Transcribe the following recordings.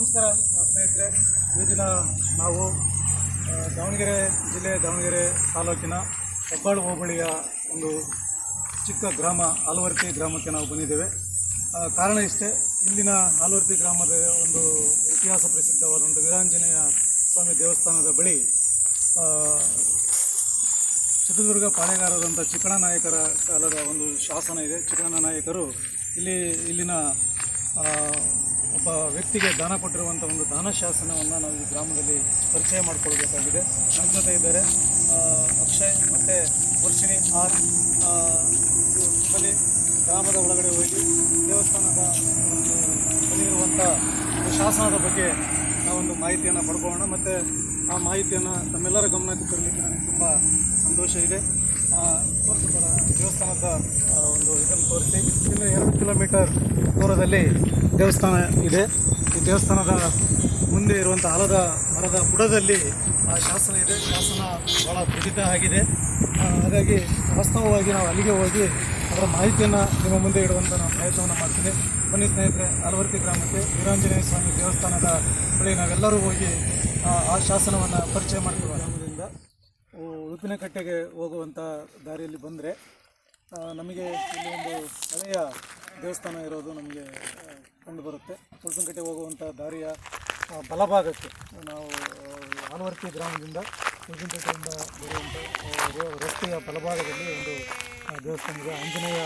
ನಮಸ್ಕಾರ ಸ್ನೇಹಿತರೆ. ಈ ದಿನ ನಾವು ದಾವಣಗೆರೆ ಜಿಲ್ಲೆ, ದಾವಣಗೆರೆ ತಾಲೂಕಿನ ಹೆಬ್ಬಾಳು ಹೋಬಳಿಯ ಒಂದು ಚಿಕ್ಕ ಗ್ರಾಮ, ಆಲವರ್ತಿ ಗ್ರಾಮಕ್ಕೆ ನಾವು ಬಂದಿದ್ದೇವೆ. ಕಾರಣ ಇಷ್ಟೇ, ಇಲ್ಲಿನ ಆಲವರ್ತಿ ಗ್ರಾಮದ ಒಂದು ಇತಿಹಾಸ ಪ್ರಸಿದ್ಧವಾದ ಒಂದು ವೀರಾಂಜನೇಯ ಸ್ವಾಮಿ ದೇವಸ್ಥಾನದ ಬಳಿ ಚಿತ್ರದುರ್ಗ ಪಾಳೆಗಾರದಂಥ ಚಿಕ್ಕಣ ನಾಯಕರ ಕಾಲದ ಒಂದು ಶಾಸನ ಇದೆ. ಚಿಕ್ಕಣ ನಾಯಕರು ಇಲ್ಲಿ, ಇಲ್ಲಿನ ಒಬ್ಬ ವ್ಯಕ್ತಿಗೆ ದಾನ ಕೊಟ್ಟಿರುವಂಥ ಒಂದು ದಾನ ಶಾಸನವನ್ನು ನಾವು ಈ ಗ್ರಾಮದಲ್ಲಿ ಪರಿಚಯ ಮಾಡಿಕೊಳ್ಬೇಕಾಗಿದೆ. ನಮ್ಮ ಜೊತೆ ಇದ್ದಾರೆ ಅಕ್ಷಯ್ ಮತ್ತು ವರ್ಷಿಣಿ ಆರ್ ಬಲಿ ಗ್ರಾಮದ ಒಳಗಡೆ ಹೋಗಿ ದೇವಸ್ಥಾನದ ಒಂದು ಬಳಿಯಿರುವಂಥ ಒಂದು ಶಾಸನದ ಬಗ್ಗೆ ನಾವೊಂದು ಮಾಹಿತಿಯನ್ನು ಪಡ್ಕೊಳ್ಳೋಣ. ಮತ್ತು ಆ ಮಾಹಿತಿಯನ್ನು ತಮ್ಮೆಲ್ಲರ ಗಮನಕ್ಕೆ ತರಲಿಕ್ಕೆ ನನಗೆ ತುಂಬ ಸಂತೋಷ ಇದೆ. ದೇವಸ್ಥಾನದ ಒಂದು ಇದನ್ನು ತೋರಿಸಿ. ಇನ್ನು ಎರಡು ಕಿಲೋಮೀಟರ್ ದೂರದಲ್ಲಿ ದೇವಸ್ಥಾನ ಇದೆ. ಈ ದೇವಸ್ಥಾನದ ಮುಂದೆ ಇರುವಂಥ ಆಲದ ಮರದ ಬುಡದಲ್ಲಿ ಆ ಶಾಸನ ಇದೆ. ಶಾಸನ ಭಾಳ ಪ್ರಸಿದ್ಧ ಆಗಿದೆ. ಹಾಗಾಗಿ ವಾಸ್ತವವಾಗಿ ನಾವು ಅಲ್ಲಿಗೆ ಹೋಗಿ ಅದರ ಮಾಹಿತಿಯನ್ನು ನಿಮ್ಮ ಮುಂದೆ ಇಡುವಂಥ ನಾವು ಪ್ರಯತ್ನವನ್ನು ಮಾಡ್ತೀನಿ. ಬನ್ನಿ ಸ್ನೇಹಿತರೆ ಅಲವರ್ತಿ ಗ್ರಾಮಕ್ಕೆ ವೀರಾಂಜನೇಯ ಸ್ವಾಮಿ ದೇವಸ್ಥಾನದ ಬಳಿ ನಾವೆಲ್ಲರೂ ಹೋಗಿ ಆ, ಆ ಶಾಸನವನ್ನು ಪರಿಚಯ ಮಾಡ್ತೀವಿ ಗ್ರಾಮದಿಂದ ಉಪ್ಪಿನಕಟ್ಟೆಗೆ ಹೋಗುವಂಥ ದಾರಿಯಲ್ಲಿ ಬಂದರೆ ನಮಗೆ ಇಲ್ಲಿ ಒಂದು ಹಳೆಯ ದೇವಸ್ಥಾನ ಇರೋದು ನಮಗೆ ಕಂಡುಬರುತ್ತೆ. ಉಳ್ಪಿನಕಟ್ಟೆ ಹೋಗುವಂಥ ದಾರಿಯ ಬಲಭಾಗಕ್ಕೆ ನಾವು ಆಲ್ವರ್ತಿ ಗ್ರಾಮದಿಂದ ಉಪ್ಪಿನಕಟ್ಟೆಯಿಂದ ಬರುವಂಥ ರಸ್ತೆಯ ಬಲಭಾಗದಲ್ಲಿ ಒಂದು ದೇವಸ್ಥಾನ ಇದೆ. ಆಂಜನೇಯ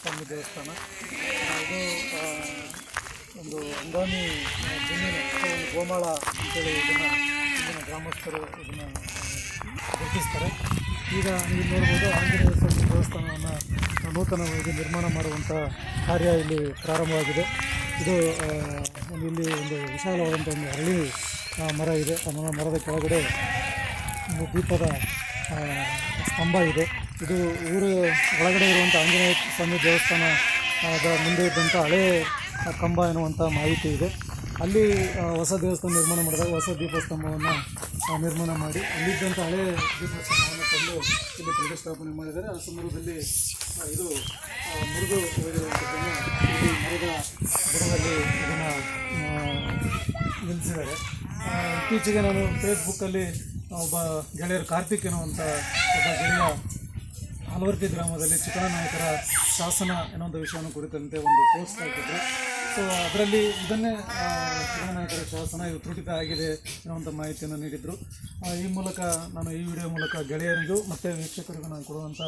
ಸ್ವಾಮಿ ದೇವಸ್ಥಾನ. ಇದು ಒಂದು ಅಂಗಾಮಿ ಒಂದು ಗೋಮಾಳ ಅಂತೇಳಿ ಇದನ್ನು ಗ್ರಾಮಸ್ಥರು ಇದನ್ನು ಗುರುತಿಸ್ತಾರೆ ಈಗ ನೀವು ನೋಡ್ಬೋದು ಆಂಜನೇಯ ಸ್ವಾಮಿ ದೇವಸ್ಥಾನವನ್ನು ನೂತನವಾಗಿ ನಿರ್ಮಾಣ ಮಾಡುವಂಥ ಕಾರ್ಯ ಇಲ್ಲಿ ಪ್ರಾರಂಭವಾಗಿದೆ. ಇದು ಇಲ್ಲಿ ಒಂದು ವಿಶಾಲವಾದಂಥ ಒಂದು ಹಳ್ಳಿ ಮರ ಇದೆ. ಆ ಮರದ ಕೆಳಗಡೆ ಒಂದು ದೀಪದ ಸ್ತಂಭ ಇದೆ. ಇದು ಊರು ಒಳಗಡೆ ಇರುವಂಥ ಆಂಜನೇಯ ಸ್ವಾಮಿ ದೇವಸ್ಥಾನದ ಮುಂದೆ ಇದ್ದಂಥ ಹಳೆ ಕಂಬ ಎನ್ನುವಂಥ ಮಾಹಿತಿ ಇದೆ. ಅಲ್ಲಿ ಹೊಸ ದೇವಸ್ಥಾನ ನಿರ್ಮಾಣ ಮಾಡಿದಾಗ ಹೊಸ ದೀಪಸ್ತಂಭವನ್ನು ನಿರ್ಮಾಣ ಮಾಡಿ ಅಲ್ಲಿದ್ದಂಥ ಹಳೆ ದೀಪಸ್ತಂಭವನ್ನು ತಂದು ಇಲ್ಲಿ ಪ್ರತಿಷ್ಠಾಪನೆ ಮಾಡಿದ್ದಾರೆ. ಆ ಸಂದರ್ಭದಲ್ಲಿ ಇದು ಮುರಿದು ಹೋಗಿರುವಂಥದ್ದನ್ನು ಇಲ್ಲಿ ಮರದ ಬುಡದಲ್ಲಿ ಇದನ್ನು ನಿಲ್ಲಿಸಿದ್ದಾರೆ. ಇತ್ತೀಚೆಗೆ ನಾನು ಫೇಸ್ಬುಕ್ಕಲ್ಲಿ ಒಬ್ಬ ಗೆಳೆಯರು ಕಾರ್ತಿಕ್ ಎನ್ನುವಂಥ ಒಬ್ಬ ಗೆಳೆಯ ಹಲವರ್ತಿ ಗ್ರಾಮದಲ್ಲಿ ಚಿಕ್ಕನಾಯಕರ ಶಾಸನ ಎನ್ನುವಂಥ ವಿಷಯವನ್ನು ಕುರಿತಂತೆ ಒಂದು ಪೋಸ್ಟ್ ಹಾಕಿದ್ರು. ಸೊ ಅದರಲ್ಲಿ ಇದನ್ನೇ ಆ, ಶಾಸನ ಇದು ತ್ರುಟಿತ ಆಗಿದೆ ಎನ್ನುವಂಥ ಮಾಹಿತಿಯನ್ನು ನೀಡಿದರು. ಈ ಮೂಲಕ ನಾನು ಈ ವಿಡಿಯೋ ಮೂಲಕ ಗೆಳೆಯರಿಗೂ ಮತ್ತು ವೀಕ್ಷಕರಿಗೂ ನಾನು ಕೊಡುವಂಥ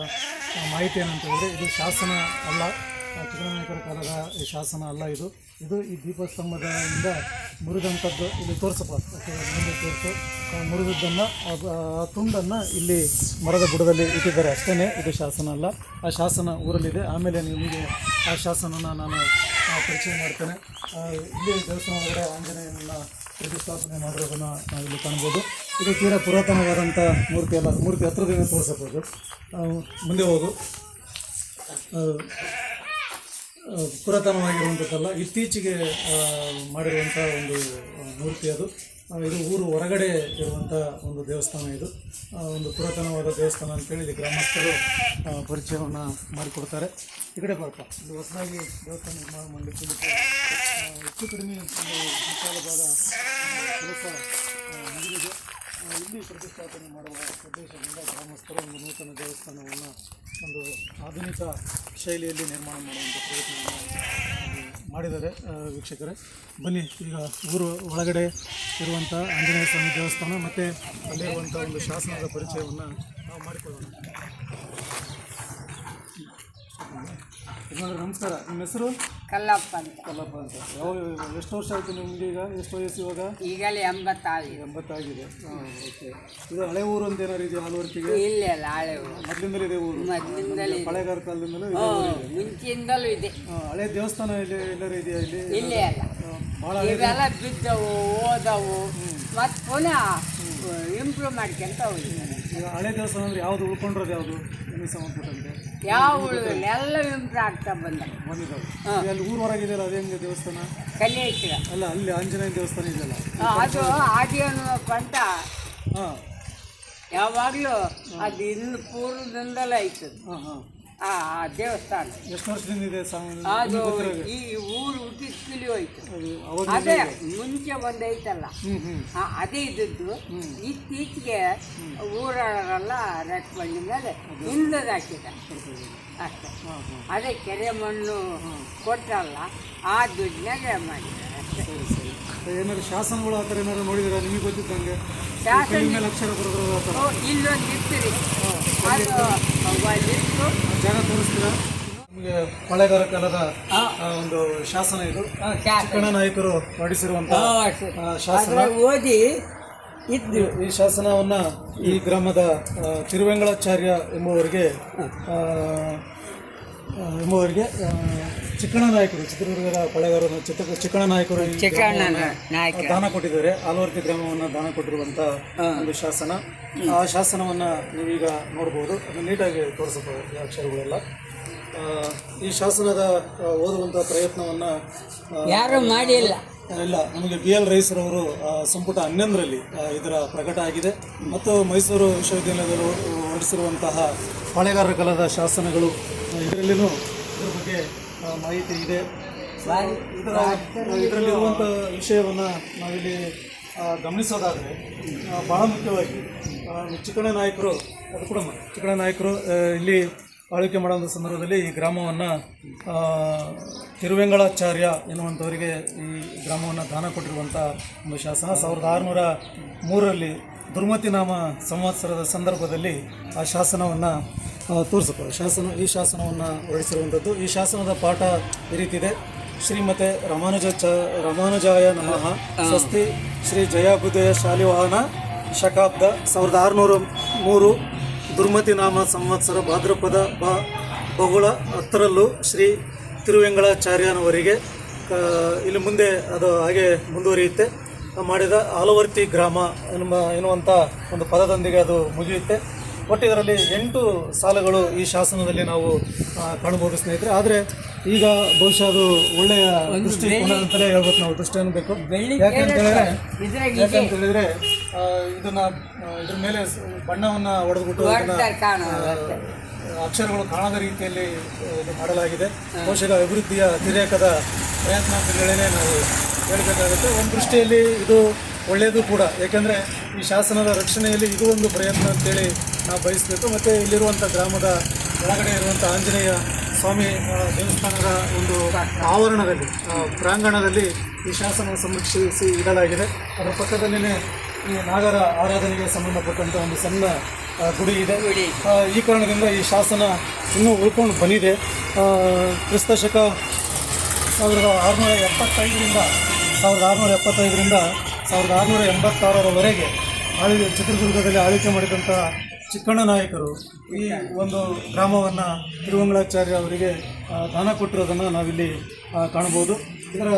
ಮಾಹಿತಿ ಏನಂತ ಹೇಳಿದ್ರೆ ಇದು ಶಾಸನ ಅಲ್ಲ. ಚಿಕ್ಕಣ ಕಾಲದ ಈ ಶಾಸನ ಅಲ್ಲ ಇದು. ಇದು ಈ ದೀಪಸ್ತಂಭದಿಂದ ಮುರಿದಂಥದ್ದು ಇಲ್ಲಿ ತೋರಿಸಪ್ಪ. ಮುಂದೆ ತೋರಿಸು. ಮುರಿದದ್ದನ್ನು ಆ ತುಂಡನ್ನು ಇಲ್ಲಿ ಮರದ ಬುಡದಲ್ಲಿ ಇಟ್ಟಿದ್ದಾರೆ. ಅಷ್ಟೇ ಇದು ಶಾಸನ ಅಲ್ಲ. ಆ ಶಾಸನ ಊರಲ್ಲಿದೆ. ಆಮೇಲೆ ನಿಮಗೆ ಆ ಶಾಸನನ ನಾನು ಪರಿಚಯ ಮಾಡ್ತೇನೆ. ಇಲ್ಲಿ ದೇವಸ್ಥಾನ ಒಳಗಡೆ ಆಂಜನೇಯನ ಪ್ರತಿಷ್ಠಾಪನೆ ಮಾಡಿರೋದನ್ನು ನಾವು ಇಲ್ಲಿ ಕಾಣ್ಬೋದು. ಇದು ತೀರಾ ಪುರಾತನವಾದಂಥ ಮೂರ್ತಿ ಅಲ್ಲ, ಮೂರ್ತಿ ಹತ್ರದಿಂದ ತೋರಿಸಬಹುದು. ಮುಂದೆ ಹೋಗು. ಪುರಾತನವಾಗಿರುವಂಥದ್ದಲ್ಲ ಇತ್ತೀಚೆಗೆ ಮಾಡಿರುವಂಥ ಒಂದು ಮೂರ್ತಿ ಅದು. ಇದು ಊರು ಹೊರಗಡೆ ಇರುವಂಥ ಒಂದು ದೇವಸ್ಥಾನ ಇದು. ಒಂದು ಪುರಾತನವಾದ ದೇವಸ್ಥಾನ ಅಂತೇಳಿ ಇಲ್ಲಿ ಗ್ರಾಮಸ್ಥರು ಪರಿಚಯವನ್ನು ಮಾಡಿಕೊಡ್ತಾರೆ. ಈ ಕಡೆ ಬರಪ್ಪ. ಇದು ಹೊಸದಾಗಿ ದೇವಸ್ಥಾನ ನಿರ್ಮಾಣ ಮಾಡಲಿಕ್ಕೆ ಹೆಚ್ಚು ಕಡಿಮೆ ಒಂದು ವಿಶಾಲವಾದ ಕೆಲಸ ಇಲ್ಲಿ ಪ್ರತಿಷ್ಠಾಪನೆ ಮಾಡುವ ಉದ್ದೇಶದಿಂದ ಗ್ರಾಮಸ್ಥರು ಒಂದು ನೂತನ ದೇವಸ್ಥಾನವನ್ನು ಒಂದು ಆಧುನಿಕ ಶೈಲಿಯಲ್ಲಿ ನಿರ್ಮಾಣ ಮಾಡುವಂಥ ಪ್ರಯತ್ನವನ್ನು ಮಾಡಿದ್ದಾರೆ ವೀಕ್ಷಕರೇ. ಬನ್ನಿ, ಈಗ ಊರು ಒಳಗಡೆ ಇರುವಂಥ ಆಂಜನೇಯ ಸ್ವಾಮಿ ದೇವಸ್ಥಾನ ಮತ್ತು ಅಲ್ಲಿರುವಂಥ ಒಂದು ಶಾಸನದ ಪರಿಚಯವನ್ನು ನಾವು ಮಾಡಿಕೊಳ್ಳೋಣ. ಯಜಮಾನ್ರೆ, ನಮಸ್ಕಾರ ನಿಮ್ಮ ಹೆಸರು? ಕಲ್ಲಪ್ಪ ಅಂತ. ಕಲ್ಲಪ್ಪ ಅಂತ. ಯಾವ ಎಷ್ಟು ವರ್ಷ ಆಯಿತು ನಿಮ್ಗೆ ಈಗ? ಎಷ್ಟು ವಯಸ್ಸು ಇವಾಗ? ಈಗಲೇ ಎಂಬತ್ತಾಗಿದೆ. ಎಂಬತ್ತಾಗಿದೆ. ಹಾಂ ಓಕೆ ಇದು ಹಳೆ ಊರು ಅಂತ ಏನಾರು ಇದೆಯಾ ಹಲವರ್ತಿಗೆ ಇಲ್ಲ ಅಲ್ಲ ಹಳೆ ಊರು. ಮೊದಲಿಂದಲೇ ಇದೆ ಊರು? ಮೊದಲಿಂದಲೇ ಇದೆ. ಹಳೆಗಾರ ಕಾಲದಿಂದಲೂ ಇದೆ ಹ್ಞೂ ಮುಂಚಿಂದಲೂ ಇದೆ. ಹಳೆ ದೇವಸ್ಥಾನ ಇಲ್ಲಿ ಎಲ್ಲರೂ ಇದೆಯಾ ಇಲ್ಲಿ? ಇಲ್ಲೇ ಅಲ್ಲ ಆ, ಭಾಳ ಇವೆಲ್ಲ ಬಿದ್ದವು ಓದವು ಮತ್ತು ಪುನಃ ಇಂಪ್ರೂವ್ ಮಾಡ್ಕೊಂತ ಹೋಗಿದ್ದಾರೆ ಈಗ ಹಳೆ ದೇವಸ್ಥಾನ ಅಂದ್ರೆ ಯಾವ್ದು ಉಳ್ಕೊಂಡಿರೋದು ಯಾವುದು? ನಿಮಗೆ ಸಂಬಂಧಪಟ್ಟಂತೆ? ಯಾವ ಉಳಿದಿಲ್ಲ ಎಲ್ಲ ಇಂಪ್ರೂವ್ ಆಗ್ತಾ ಬಂದ. ಈಗ ಅಲ್ಲಿ ಊರು ಹೊರಗಿದೆಯಲ್ಲ ಅದೇ ಹೆಂಗೆ ದೇವಸ್ಥಾನ? ಕಲಿ ಇಟ್ಟಿಗ ಅಲ್ಲ ಅಲ್ಲಿ ಆಂಜನೇಯ ದೇವಸ್ಥಾನ ಇದೆಯಲ್ಲ. ಅದು ಆದಿಯನ್ನು ಕೊಂಟ ಹಾಂ. ಯಾವಾಗಲೂ ಅದು ಇನ್ನು ಪೂರ್ವದಿಂದಲೇ ಐತದ ಹಾಂ ಹಾಂ. ಆ ಆ ದೇವಸ್ಥಾನ. ಎಷ್ಟು ವರ್ಷದಿಂದ ಇದೆ ಅದು? ಈ ಊರು ಹುಟ್ಟಿ ಕಿಲಿ ಹೋಯ್ತು. ಅದು ಮುಂಚೆ ಹ್ಮ್ ಆ, ಅದೇ ಇದ್ದದ್ದು. ಇತ್ತೀಚೆಗೆ ಊರಲ್ಲ ರೆಟ್ ಬಂಡಿ ಮೇಲೆ ಹಿಂದದ ಹಾಕಿದ ಅಷ್ಟೇ. ಹಾಂ ಅದೇ ಕೆರೆ ಮಣ್ಣು ಕೊಟ್ಟಲ್ಲ ಆ ದುಡ್ಡಿನಾಗೆ ಮಾಡಿದ್ದಾರೆ. ಅಷ್ಟೇ ಸರಿ ಸರಿ. ಏನಾದ್ರು ಶಾಸನಗಳು ಆ ಥರ ಏನಾದ್ರು ನೋಡಿದಿರಾ ನಿಮಗೆ ಗೊತ್ತಿದ್ದಂಗೆ ಶಾಸನ ಮೇಲೆ ಅಕ್ಷರ ಬರೋದ್ರ ಆ ಥರ? ಇಲ್ಲೊಂದು ಇರ್ತೀರಿ ಜಾಗ ತೋರಿಸ್ತೀರಾ? ನಿಮಗೆ ಕಾಲದ ಒಂದು ಶಾಸನ ಇದು. ಚಿಕ್ಕಣ್ಣ ನಾಯಕರು ಹೊರಡಿಸಿರುವಂತ ಶಾಸನ. ಓದಿ ಇದ್ದು ಈ- ಶಾಸನವನ್ನ ಈ ಗ್ರಾಮದ ತಿರುವೆಂಗಳಾಚಾರ್ಯ ಎಂಬುವರಿಗೆ ಎಂಬುವರಿಗೆ ಆ, ಚಿಕ್ಕಣ್ಣ ನಾಯಕರು ಚಿತ್ರದುರ್ಗದ ಕೊಳೆಗಾರರು ಚಿತ್ರ ಚಿಕ್ಕಣ ನಾಯಕರು ಈ ಚಿಕ್ಕಣ್ಣ ಗ್ರಾಮವನ್ನ ನಾಯಕ. ದಾನ ಕೊಟ್ಟಿದ್ದಾರೆ. ಆಲವರ್ತಿ ಗ್ರಾಮವನ್ನು ದಾನ ಕೊಟ್ಟಿರುವಂತ ಒಂದು ಶಾಸನ. ಆ ಶಾಸನವನ್ನ ನೀವೀಗ ನೋಡಬಹುದು ಅದು ನೀಟಾಗಿ ತೋರಿಸಬಹುದು ಈ ಅಕ್ಷರಗಳೆಲ್ಲ. ಆ, ಈ ಶಾಸನದ ಆ, ಓದುವಂತ ಪ್ರಯತ್ನವನ್ನ ಆ, ಯಾರು ಮಾಡಿಲ್ಲ. ಇಲ್ಲ ನಮಗೆ ಬಿ ಎಲ್ ರೈಸರವರು ಆ, ಸಂಪುಟ ಹನ್ನೊಂದರಲ್ಲಿ ಆ, ಇದರ ಪ್ರಕಟ ಆಗಿದೆ. ಮತ್ತು ಮೈಸೂರು ವಿಶ್ವವಿದ್ಯಾಲಯದಲ್ಲಿ ಹೊರಡಿಸಿರುವಂತಹ ಪಾಳೆಗಾರರ ಕಾಲದ ಶಾಸನಗಳು ಆ, ಇದರಲ್ಲಿನೂ ಇದ್ರ ಬಗ್ಗೆ ಮಾಹಿತಿ ಇದೆ. ಇದರ ಇದರಲ್ಲಿರುವಂಥ ವಿಷಯವನ್ನು ನಾವಿಲ್ಲಿ ಗಮನಿಸೋದಾದರೆ ಬಹಳ ಮುಖ್ಯವಾಗಿ ಚಿಕ್ಕಣೆ ನಾಯಕರು ಅದು ಕೂಡ ಚಿಕ್ಕಣ ನಾಯಕರು ಇಲ್ಲಿ ಆಳ್ವಿಕೆ ಮಾಡುವಂಥ ಸಂದರ್ಭದಲ್ಲಿ ಈ ಗ್ರಾಮವನ್ನು ತಿರುವೆಂಗಳಾಚಾರ್ಯ ಎನ್ನುವಂಥವರಿಗೆ ಈ ಗ್ರಾಮವನ್ನು ದಾನ ಕೊಟ್ಟಿರುವಂಥ ಒಂದು ಶಾಸನ. ಸಾವಿರದ ಆರುನೂರ ಮೂರರಲ್ಲಿ ದುರ್ಮತಿ ನಾಮ ಸಂವತ್ಸರದ ಸಂದರ್ಭದಲ್ಲಿ ಆ ಶಾಸನವನ್ನು ತೋರಿಸುತ್ತಾರೆ ಶಾಸನ ಈ ಶಾಸನವನ್ನು ಹೊರಡಿಸಿರುವಂಥದ್ದು ಈ ಶಾಸನದ ಪಾಠ ಈ ರೀತಿ ಇದೆ. ಶ್ರೀಮತೆ ರಮಾನುಜ ಚ ರಾಮಾನುಜಾಯ ನಮಃ. ಸ್ವಸ್ತಿ ಶ್ರೀ ಜಯಾಬುದಯ ಶಾಲಿವಾಹನ ಶಕಾಬ್ದ ಸಾವಿರದ ಆರುನೂರ ಮೂರು ದುರ್ಮತಿ ನಾಮ ಸಂವತ್ಸರ ಭಾದ್ರಪದ ಬ ಬಹುಳ ಹತ್ತರಲ್ಲೂ ಶ್ರೀ ತಿರುವೆಂಗಳಾಚಾರ್ಯನವರಿಗೆ ಇಲ್ಲಿ ಮುಂದೆ ಅದು ಹಾಗೆ ಮುಂದುವರಿಯುತ್ತೆ. ಮಾಡಿದ ಆಲವರ್ತಿ ಗ್ರಾಮ ಎನ್ನುವ ಎನ್ನುವಂಥ ಒಂದು ಪದದೊಂದಿಗೆ ಅದು ಮುಗಿಯುತ್ತೆ. ಒಟ್ಟು ಇದರಲ್ಲಿ ಎಂಟು ಸಾಲುಗಳು ಈ ಶಾಸನದಲ್ಲಿ ನಾವು ಕಾಣಬಹುದು ಸ್ನೇಹಿತರೆ. ಆದರೆ ಈಗ ಬಹುಶಃ ಅದು ಒಳ್ಳೆಯ ದೃಷ್ಟಿಕೋನ ಅಂತಲೇ ಹೇಳ್ಬೇಕು ನಾವು ದೃಷ್ಟಿ ಅನ್ಬೇಕು. ಯಾಕಂತ ಹೇಳಿದ್ರೆ ಇದನ್ನ ಇದ್ರ ಮೇಲೆ ಬಣ್ಣವನ್ನು ಹೊಡೆದ್ಬಿಟ್ಟು ಅದನ್ನ ಅಕ್ಷರಗಳು ಕಾಣದ ರೀತಿಯಲ್ಲಿ ಇದು ಮಾಡಲಾಗಿದೆ. ಬಹುಶಃ ಅಭಿವೃದ್ಧಿಯ ಅತಿರೇಕದ ಪ್ರಯತ್ನ ಅಂತ ಹೇಳಿನೇ ನಾವು ಹೇಳಬೇಕಾಗುತ್ತೆ. ಒಂದು ದೃಷ್ಟಿಯಲ್ಲಿ ಇದು ಒಳ್ಳೆಯದು ಕೂಡ. ಏಕೆಂದರೆ ಈ ಶಾಸನದ ರಕ್ಷಣೆಯಲ್ಲಿ ಇದು ಒಂದು ಪ್ರಯತ್ನ ಅಂತೇಳಿ ನಾವು ಬಯಸಬೇಕು. ಮತ್ತು ಇಲ್ಲಿರುವಂಥ ಗ್ರಾಮದ ಒಳಗಡೆ ಇರುವಂಥ ಆಂಜನೇಯ ಸ್ವಾಮಿ ದೇವಸ್ಥಾನದ ಒಂದು ಆವರಣದಲ್ಲಿ ಪ್ರಾಂಗಣದಲ್ಲಿ ಈ ಶಾಸನ ಸಂರಕ್ಷಿಸಿ ಇಡಲಾಗಿದೆ. ಅದರ ಪಕ್ಕದಲ್ಲಿನೇ ಈ ನಾಗರ ಆರಾಧನೆಗೆ ಸಂಬಂಧಪಟ್ಟಂಥ ಒಂದು ಸಣ್ಣ ಗುಡಿ ಇದೆ. ಈ ಕಾರಣದಿಂದ ಈ ಶಾಸನ ಇನ್ನೂ ಉಳ್ಕೊಂಡು ಬಂದಿದೆ. ಕ್ರಿಸ್ತ ಶಕ ಸಾವಿರದ ಆರುನೂರ ಎಪ್ಪತ್ತೈದರಿಂದ ಸಾವಿರದ ಆರುನೂರ ಎಪ್ಪತ್ತೈದರಿಂದ ಸಾವಿರದ ಆರುನೂರ ಎಂಬತ್ತಾರರವರೆಗೆ ಆಳಿ ಚಿತ್ರದುರ್ಗದಲ್ಲಿ ಆಳ್ವಿಕೆ ಮಾಡಿದಂಥ ಚಿಕ್ಕಣ್ಣ ನಾಯಕರು ಈ ಒಂದು ಗ್ರಾಮವನ್ನು ತಿರುವಂಗಳಾಚಾರ್ಯ ಅವರಿಗೆ ದಾನ ಕೊಟ್ಟಿರೋದನ್ನು ನಾವಿಲ್ಲಿ ಕಾಣ್ಬೋದು ಇದರ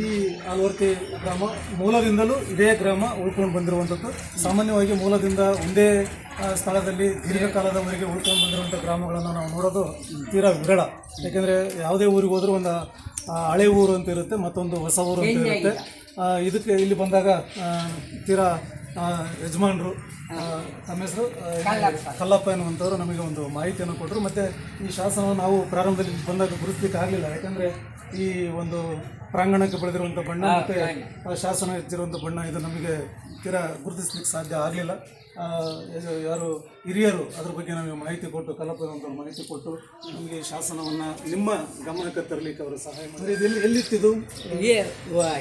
ಈ ಆಲ್ವರ್ತಿ ಗ್ರಾಮ ಮೂಲದಿಂದಲೂ ಇದೇ ಗ್ರಾಮ ಉಳ್ಕೊಂಡು ಬಂದಿರುವಂಥದ್ದು. ಸಾಮಾನ್ಯವಾಗಿ ಮೂಲದಿಂದ ಒಂದೇ ಸ್ಥಳದಲ್ಲಿ ದೀರ್ಘಕಾಲದವರೆಗೆ ಉಳ್ಕೊಂಡು ಬಂದಿರುವಂಥ ಗ್ರಾಮಗಳನ್ನು ನಾವು ನೋಡೋದು ತೀರಾ ವಿರಳ. ಯಾಕೆಂದರೆ ಯಾವುದೇ ಊರಿಗೆ ಹೋದರೂ ಒಂದು ಹಳೆ ಊರು ಅಂತ ಇರುತ್ತೆ ಮತ್ತೊಂದು ಹೊಸ ಊರು ಅಂತ ಇರುತ್ತೆ. ಇದಕ್ಕೆ ಇಲ್ಲಿ ಬಂದಾಗ ತೀರಾ ಯಜಮಾನರು ತಮ್ಮ ಹೆಸರು ಕಲ್ಲಪ್ಪ. ಎನ್ನುವಂಥವ್ರು ನಮಗೆ ಒಂದು ಮಾಹಿತಿಯನ್ನು ಕೊಟ್ಟರು. ಮತ್ತು ಈ ಶಾಸನವನ್ನು ನಾವು ಪ್ರಾರಂಭದಲ್ಲಿ ಬಂದಾಗ ಗುರುತಿಸಲಿಕ್ಕೆ ಆಗಲಿಲ್ಲ. ಯಾಕಂದರೆ ಈ ಒಂದು ಪ್ರಾಂಗಣಕ್ಕೆ ಬೆಳೆದಿರುವಂಥ ಬಣ್ಣ ಮತ್ತು ಆ ಶಾಸನ ಹೆಚ್ಚಿರುವಂಥ ಬಣ್ಣ ಇದು ನಮಗೆ ತೀರಾ ಗುರುತಿಸ್ಲಿಕ್ಕೆ ಸಾಧ್ಯ ಆಗಲಿಲ್ಲ. ಯಾರು ಹಿರಿಯರು ಅದ್ರ ಬಗ್ಗೆ ನಮಗೆ ಮಾಹಿತಿ ಕೊಟ್ಟು ಕಲಪದಂತ ಮಾಹಿತಿ ಕೊಟ್ಟು ನಮಗೆ ಶಾಸನವನ್ನು ನಿಮ್ಮ ಗಮನಕ್ಕೆ ತರಲಿಕ್ಕೆ ಅವರು ಸಹಾಯ ಮಾಡಿ ಇದು ಎಲ್ಲಿ ಎಲ್ಲಿತ್ತಿದು? ಇಲ್ಲೇ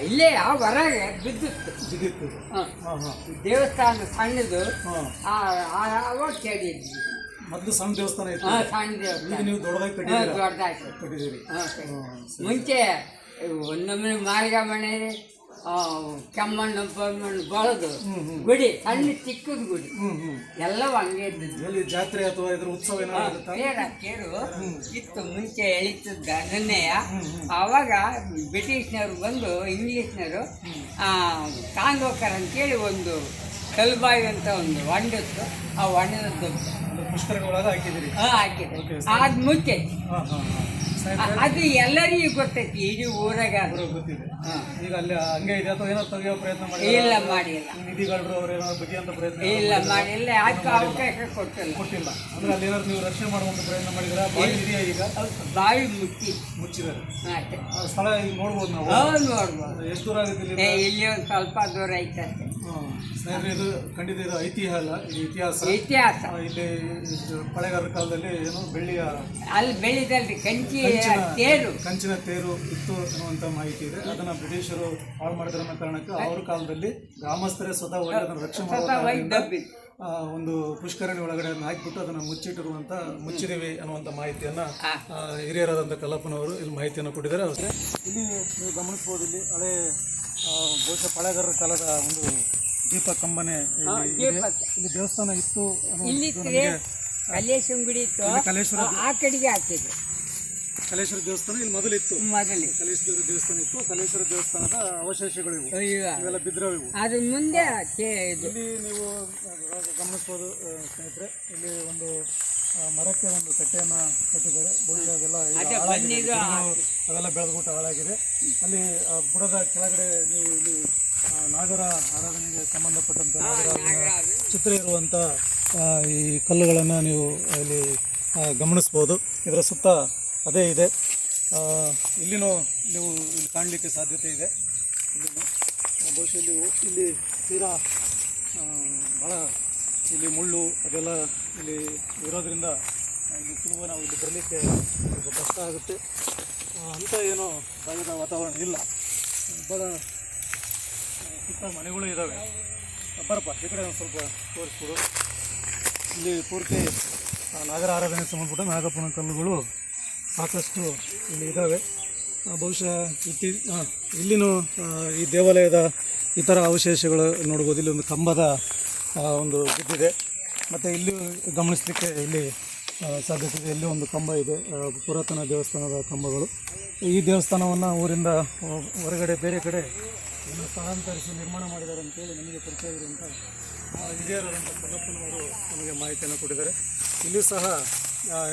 ಇಲ್ಲೇ ಆ ಹೊರಗೆ ಬಿದ್ದಿತ್ತು. ಬಿದ್ದಿತ್ತು. ದೇವಸ್ಥಾನ ಸಣ್ಣದು. ಆ ಆ- ಅವಾಗ ಕೇಳಿದ್ವಿ. ಮೊದಲು ಸಣ್ಣ ದೇವಸ್ಥಾನ ಇತ್ತು. ಹಾಂ ಸಣ್ಣ ದೇವಸ್ಥಾನ. ನೀವು ದೊಡ್ಡದಾಗಿ ಕಟ್ಟಿದ್ದೀರಾ? ಮುಂಚೆ ಒಂದೊಮ್ಮೆ ಮಾರ್ಗ ಮನೆ ಕೆಮ್ಮಣ್ಣು ಪಮ್ಮಣ್ಣು ಬಳದು ಗುಡಿ ಸಣ್ಣ ಚಿಕ್ಕದ ಗುಡಿ ಎಲ್ಲವೂ ಹಂಗೆ ಇದ್ದದ್ದು. ಜಾತ್ರೆ ಅಥವಾ ಇದ್ರ ಉತ್ಸವ ಕೇರ ಇತ್ತು ಮುಂಚೆ ಎಳಿತಿದ್ದ ನಿನ್ನೆಯ. ಆವಾಗ ಬ್ರಿಟಿಷ್ನವರು ಬಂದು ಇಂಗ್ಲೀಷ್ನವರು ಕಾಂಗೋಕರ್ ಅಂತೇಳಿ ಒಂದು ಕಲ್ಬಾಯಿ ಅಂತ ಒಂದು ಹೊಂಡಿತ್ತು ಆ ಹೊಂಡದ್ದು ಹಾಕಿದ್ದೀರಿ. ಹಾಕಿದ್ರು ಅದು ಹಾಂ ಹಾಂ ಹಾಂ. ಸ್ನೇಹಿತರೆ ಅದು ಎಲ್ಲರಿಗೂ ಗೊತ್ತೈತಿ ಇಡೀ ಊರಾಗ ಅದು. ಅವ್ರಿಗೆ ಗೊತ್ತಿದೆ. ಈಗ ಅಲ್ಲಿ ಹಂಗೆ ಇದೆ ಅಥವಾ ಏನೋ ತೆಗೆಯೋ ಪ್ರಯತ್ನ ಮಾಡಿ ಇಲ್ಲ ಮಾಡಿಲ್ಲ. ನಿಧಿಗಳು ಅವ್ರು ಏನಾದ್ರು ಬಗೆಯಂತ ಪ್ರಯತ್ನ ಇಲ್ಲ ಮಾಡಿಲ್ಲ. ಯಾಕೆ ಅವಕಾಶ ಕೊಟ್ಟಿಲ್ಲ. ಕೊಟ್ಟಿಲ್ಲ. ಅಂದ್ರೆ ಅಲ್ಲಿ ಏನಾದ್ರು ನೀವು ರಕ್ಷಣೆ ಮಾಡುವಂತ ಪ್ರಯತ್ನ ಮಾಡಿದ್ರ? ಬಾಯಿ ಇದೆಯಾ ಈಗ? ಬಾವಿ ಮುಚ್ಚಿ ಮುಚ್ಚಿದ್ದಾರೆ ಸ್ಥಳ ನೋಡ್ಬೋದು ನಾವು. ನೋಡ್ಬೋದು. ಎಷ್ಟು ದೂರ ಆಗುತ್ತೆ ಇಲ್ಲಿ ಒಂದು ಸ್ವಲ್ಪ ದೂರ ಐತೆ. ಸ್ನೇಹಿತರೆ ಇದು ಖಂಡಿತ ಇದು ಐತಿಹ್ಯ ಅಲ್ಲ ಇದು ಇತಿಹಾಸ. ಇತಿಹಾಸ. ಇಲ್ಲಿ ಪಳೆಗಾಲದ ಕಾಲದಲ್ಲಿ ಏನು ಬೆಳ್ಳಿಯ ಅಲ್ಲಿ ಬೆಳ್ಳಿದಲ್ಲಿ ಕಂಚಿ ಕಂಚಿನ ತೇರು. ಕಂಚಿನ ತೇರು ಇತ್ತು ಅನ್ನುವಂಥ ಮಾಹಿತಿ ಇದೆ. ಅದನ್ನ ಬ್ರಿಟಿಷರು ಹಾಳು ಮಾಡಿದ್ರ ಕಾರಣಕ್ಕೆ ಅವ್ರ ಕಾಲದಲ್ಲಿ ಗ್ರಾಮಸ್ಥರೇ ಸ್ವತಃ ಹೋಗಿ ಅದನ್ನು ರಕ್ಷಣೆ ಮಾಡುವ ಒಂದು ಪುಷ್ಕರಣಿ ಒಳಗಡೆ ಅದನ್ನ ಹಾಕಿಬಿಟ್ಟು ಅದನ್ನ ಮುಚ್ಚಿಟ್ಟಿರುವಂತ ಮುಚ್ಚಿರಿವೆ ಅನ್ನುವಂಥ ಮಾಹಿತಿಯನ್ನ ಹಿರಿಯರಾದಂಥ ಕಲ್ಲಪ್ಪನವರು ಇಲ್ಲಿ ಮಾಹಿತಿಯನ್ನು ಕೊಟ್ಟಿದ್ದಾರೆ. ಇಲ್ಲಿ ನೀವು ಗಮನಿಸ್ಬೋದು ಇಲ್ಲಿ ಹಳೆ ಬಹುಶಃ ಪಳೆಗಾರರ ಕಾಲದ ಒಂದು ದೀಪ ಕಂಬನೆ ಇಲ್ಲಿ. ದೇವಸ್ಥಾನ ಇತ್ತು ಇಲ್ಲಿ ಇದ್ರೆ ಇತ್ತು. ಆ ಕಡೆಗೆ ಹಾಕಿದ್ರು ಕಲೇಶ್ವರ ದೇವಸ್ಥಾನ ಇಲ್ಲಿ ಮೊದಲಿತ್ತು. ಮೊದಲು ಕಲೇಶ್ವರ ದೇವಸ್ಥಾನ ಇತ್ತು. ಕಲೇಶ್ವರ ದೇವಸ್ಥಾನದ ಅವಶೇಷಗಳು ಇವು. ಇವೆಲ್ಲ ಬಿದ್ದಿರೋವು ಇವು. ಅದ್ರ ಮುಂದೆ ಇಲ್ಲಿ ನೀವು ಗಮನಿಸ್ಬೋದು ಸ್ನೇಹಿತರೆ. ಇಲ್ಲಿ ಒಂದು ಮರಕ್ಕೆ ಒಂದು ಕಟ್ಟೆಯನ್ನು ಕಟ್ಟಿದ್ದಾರೆ. ಬಹುಶಃ ಅದೆಲ್ಲ ಅದೆಲ್ಲ ಬೆಳೆದ್ಬಿಟ್ಟು ಹಾಳಾಗಿದೆ. ಅಲ್ಲಿ ಆ ಬುಡದ ಕೆಳಗಡೆ ನೀವು ಇಲ್ಲಿ ನಾಗರ ಆರಾಧನೆಗೆ ಸಂಬಂಧಪಟ್ಟಂತ ಚಿತ್ರ ಇರುವಂಥ ಈ ಕಲ್ಲುಗಳನ್ನು ನೀವು ಇಲ್ಲಿ ಗಮನಿಸ್ಬೋದು. ಇದರ ಸುತ್ತ ಅದೇ ಇದೆ. ಇಲ್ಲಿನೂ ನೀವು ಇಲ್ಲಿ ಕಾಣಲಿಕ್ಕೆ ಸಾಧ್ಯತೆ ಇದೆ. ಇಲ್ಲಿನೂ ಬಹುಶಃ ಇಲ್ಲಿ ಇಲ್ಲಿ ತೀರಾ ಭಾಳ ಇಲ್ಲಿ ಮುಳ್ಳು ಅದೆಲ್ಲ ಇಲ್ಲಿ ಇರೋದ್ರಿಂದ ಇಲ್ಲಿ ಸುಲಭ ನಾವು ಇಲ್ಲಿ ಬರಲಿಕ್ಕೆ ಸ್ವಲ್ಪ ಕಷ್ಟ ಆಗುತ್ತೆ. ಅಂಥ ಏನೋ ಭಯದ ವಾತಾವರಣ ಇಲ್ಲ. ಭಾಳ ಸುತ್ತ ಮನೆಗಳು ಇದ್ದಾವೆ. ಬರಪ್ಪ ಈ ಕಡೆ ಒಂದು ಸ್ವಲ್ಪ ತೋರಿಸ್ಕೊಡು. ಇಲ್ಲಿ ಪೂರ್ತಿ ನಾಗರ ಆರಾಧನೆಗೆ ಸಂಬಂಧಪಟ್ಟ ನಾಗಪ್ಪನ ಕಲ್ಲುಗಳು ಸಾಕಷ್ಟು ಇಲ್ಲಿ ಇದ್ದಾವೆ ಬಹುಶಃ ಇತ್ತಿ ಇಲ್ಲಿನೂ ಈ ದೇವಾಲಯದ ಇತರ ಅವಶೇಷಗಳು ನೋಡ್ಬೋದು. ಇಲ್ಲಿ ಒಂದು ಕಂಬದ ಒಂದು ಬಿದ್ದಿದೆ ಮತ್ತು ಇಲ್ಲಿ ಗಮನಿಸಲಿಕ್ಕೆ ಇಲ್ಲಿ ಸಾಧ್ಯತೆ ಇದೆ ಇಲ್ಲಿ ಒಂದು ಕಂಬ ಇದೆ. ಪುರಾತನ ದೇವಸ್ಥಾನದ ಕಂಬಗಳು. ಈ ದೇವಸ್ಥಾನವನ್ನು ಊರಿಂದ ಹೊರಗಡೆ ಬೇರೆ ಕಡೆ ಇನ್ನು ಸ್ಥಳಾಂತರಿಸಿ ನಿರ್ಮಾಣ ಮಾಡಿದ್ದಾರೆ ಅಂತೇಳಿ ನಮಗೆ ಪರಿಚಯ ಅಂತ ಹಿರಿಯರಾದಂಥ ಕಲ್ಲಪ್ಪನವರು ನಮಗೆ ಮಾಹಿತಿಯನ್ನು ಕೊಟ್ಟಿದ್ದಾರೆ. ಇಲ್ಲಿಯೂ ಸಹ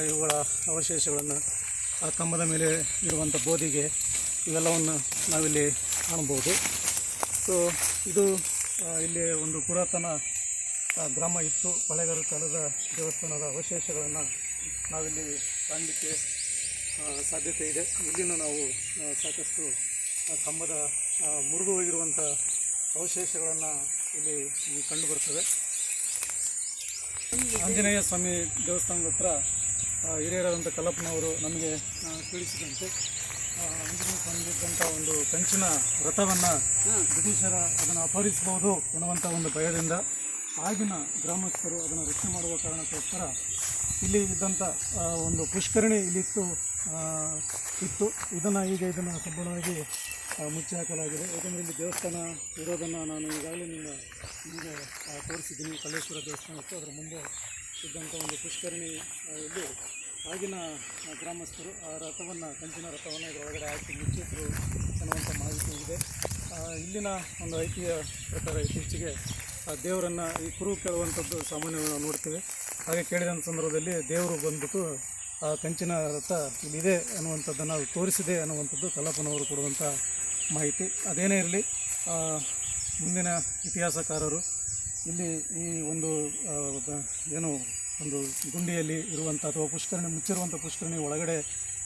ಇವುಗಳ ಅವಶೇಷಗಳನ್ನು ಆ ಕಂಬದ ಮೇಲೆ ಇರುವಂಥ ಬೋಧಿಗೆ ಇವೆಲ್ಲವನ್ನು ನಾವಿಲ್ಲಿ ಕಾಣಬಹುದು. ಸೊ ಇದು ಇಲ್ಲಿ ಒಂದು ಪುರಾತನ ಗ್ರಾಮ ಇತ್ತು. ಹೊಳೆಗಾರ ಕಾಲದ ದೇವಸ್ಥಾನದ ಅವಶೇಷಗಳನ್ನು ನಾವಿಲ್ಲಿ ಕಾಣಲಿಕ್ಕೆ ಸಾಧ್ಯತೆ ಇದೆ. ಇಲ್ಲಿನೂ ನಾವು ಸಾಕಷ್ಟು ಕಂಬದ ಮುರುಗು ಹೋಗಿರುವಂಥ ಅವಶೇಷಗಳನ್ನು ಇಲ್ಲಿ ಕಂಡುಬರ್ತವೆ ಆಂಜನೇಯ ಸ್ವಾಮಿ ದೇವಸ್ಥಾನದ ಹತ್ರ ಹಿರಿಯರಾದಂಥ ಕಲ್ಲಪ್ಪನವರು ನಮಗೆ ತಿಳಿಸಿದಂತೆ ಸ್ವಾಮಿಗಿದ್ದಂಥ ಒಂದು ಕಂಚಿನ ರಥವನ್ನು ಬ್ರಿಟಿಷರ ಅದನ್ನು ಅಪಹರಿಸಬಹುದು ಎನ್ನುವಂಥ ಒಂದು ಭಯದಿಂದ ಆಗಿನ ಗ್ರಾಮಸ್ಥರು ಅದನ್ನು ರಕ್ಷಣೆ ಮಾಡುವ ಕಾರಣಕ್ಕೋಸ್ಕರ ಇಲ್ಲಿ ಇದ್ದಂಥ ಒಂದು ಪುಷ್ಕರಣಿ ಇಲ್ಲಿತ್ತು ಇತ್ತು. ಇದನ್ನು ಈಗ ಇದನ್ನು ಸಂಪೂರ್ಣವಾಗಿ ಮುಚ್ಚಿ ಹಾಕಲಾಗಿದೆ. ಏಕೆಂದರೆ ಇಲ್ಲಿ ದೇವಸ್ಥಾನ ಇರೋದನ್ನು ನಾನು ಈಗಾಗಲೇ ನಿಮ್ಮ ನಿಮಗೆ ತೋರಿಸಿದ್ದೀನಿ. ಕಲ್ಲೇಶ್ವರ ದೇವಸ್ಥಾನ ಇತ್ತು. ಅದರ ಮುಂದೆ ಇದ್ದಂಥ ಒಂದು ಪುಷ್ಕರಣಿ ಇದ್ದು ಆಗಿನ ಗ್ರಾಮಸ್ಥರು, ಆ ರಥವನ್ನು, ಕಂಚಿನ ರಥವನ್ನು ಇದರೊಳಗಡೆ ಹಾಕಿ ಮುಚ್ಚಿದ್ರು ಅನ್ನುವಂಥ ಮಾಹಿತಿ ಇದೆ. ಇಲ್ಲಿನ ಒಂದು ಐತಿಹ್ಯ ಪ್ರಕಾರ ಇತ್ತೀಚೆಗೆ, ಆ, ದೇವರನ್ನು ಈ ಕುರು ಕೇಳುವಂಥದ್ದು ಸಾಮಾನ್ಯವಾಗಿ ನಾವು ನೋಡ್ತೇವೆ. ಹಾಗೆ ಕೇಳಿದಂಥ ಸಂದರ್ಭದಲ್ಲಿ ದೇವರು ಬಂದ್ಬಿಟ್ಟು, ಆ, ಕಂಚಿನ ರಥ ಇಲ್ಲಿದೆ ಅನ್ನುವಂಥದ್ದನ್ನು ತೋರಿಸಿದೆ ಅನ್ನುವಂಥದ್ದು ಕಲ್ಲಪ್ಪನವರು ಕೊಡುವಂಥ ಮಾಹಿತಿ. ಅದೇನೇ ಇರಲಿ ಮುಂದಿನ ಇತಿಹಾಸಕಾರರು ಇಲ್ಲಿ ಈ ಒಂದು ಏನು ಒಂದು ಗುಂಡಿಯಲ್ಲಿ ಇರುವಂಥ ಅಥವಾ ಪುಷ್ಕರಣಿ ಮುಚ್ಚಿರುವಂಥ ಪುಷ್ಕರಣಿ ಒಳಗಡೆ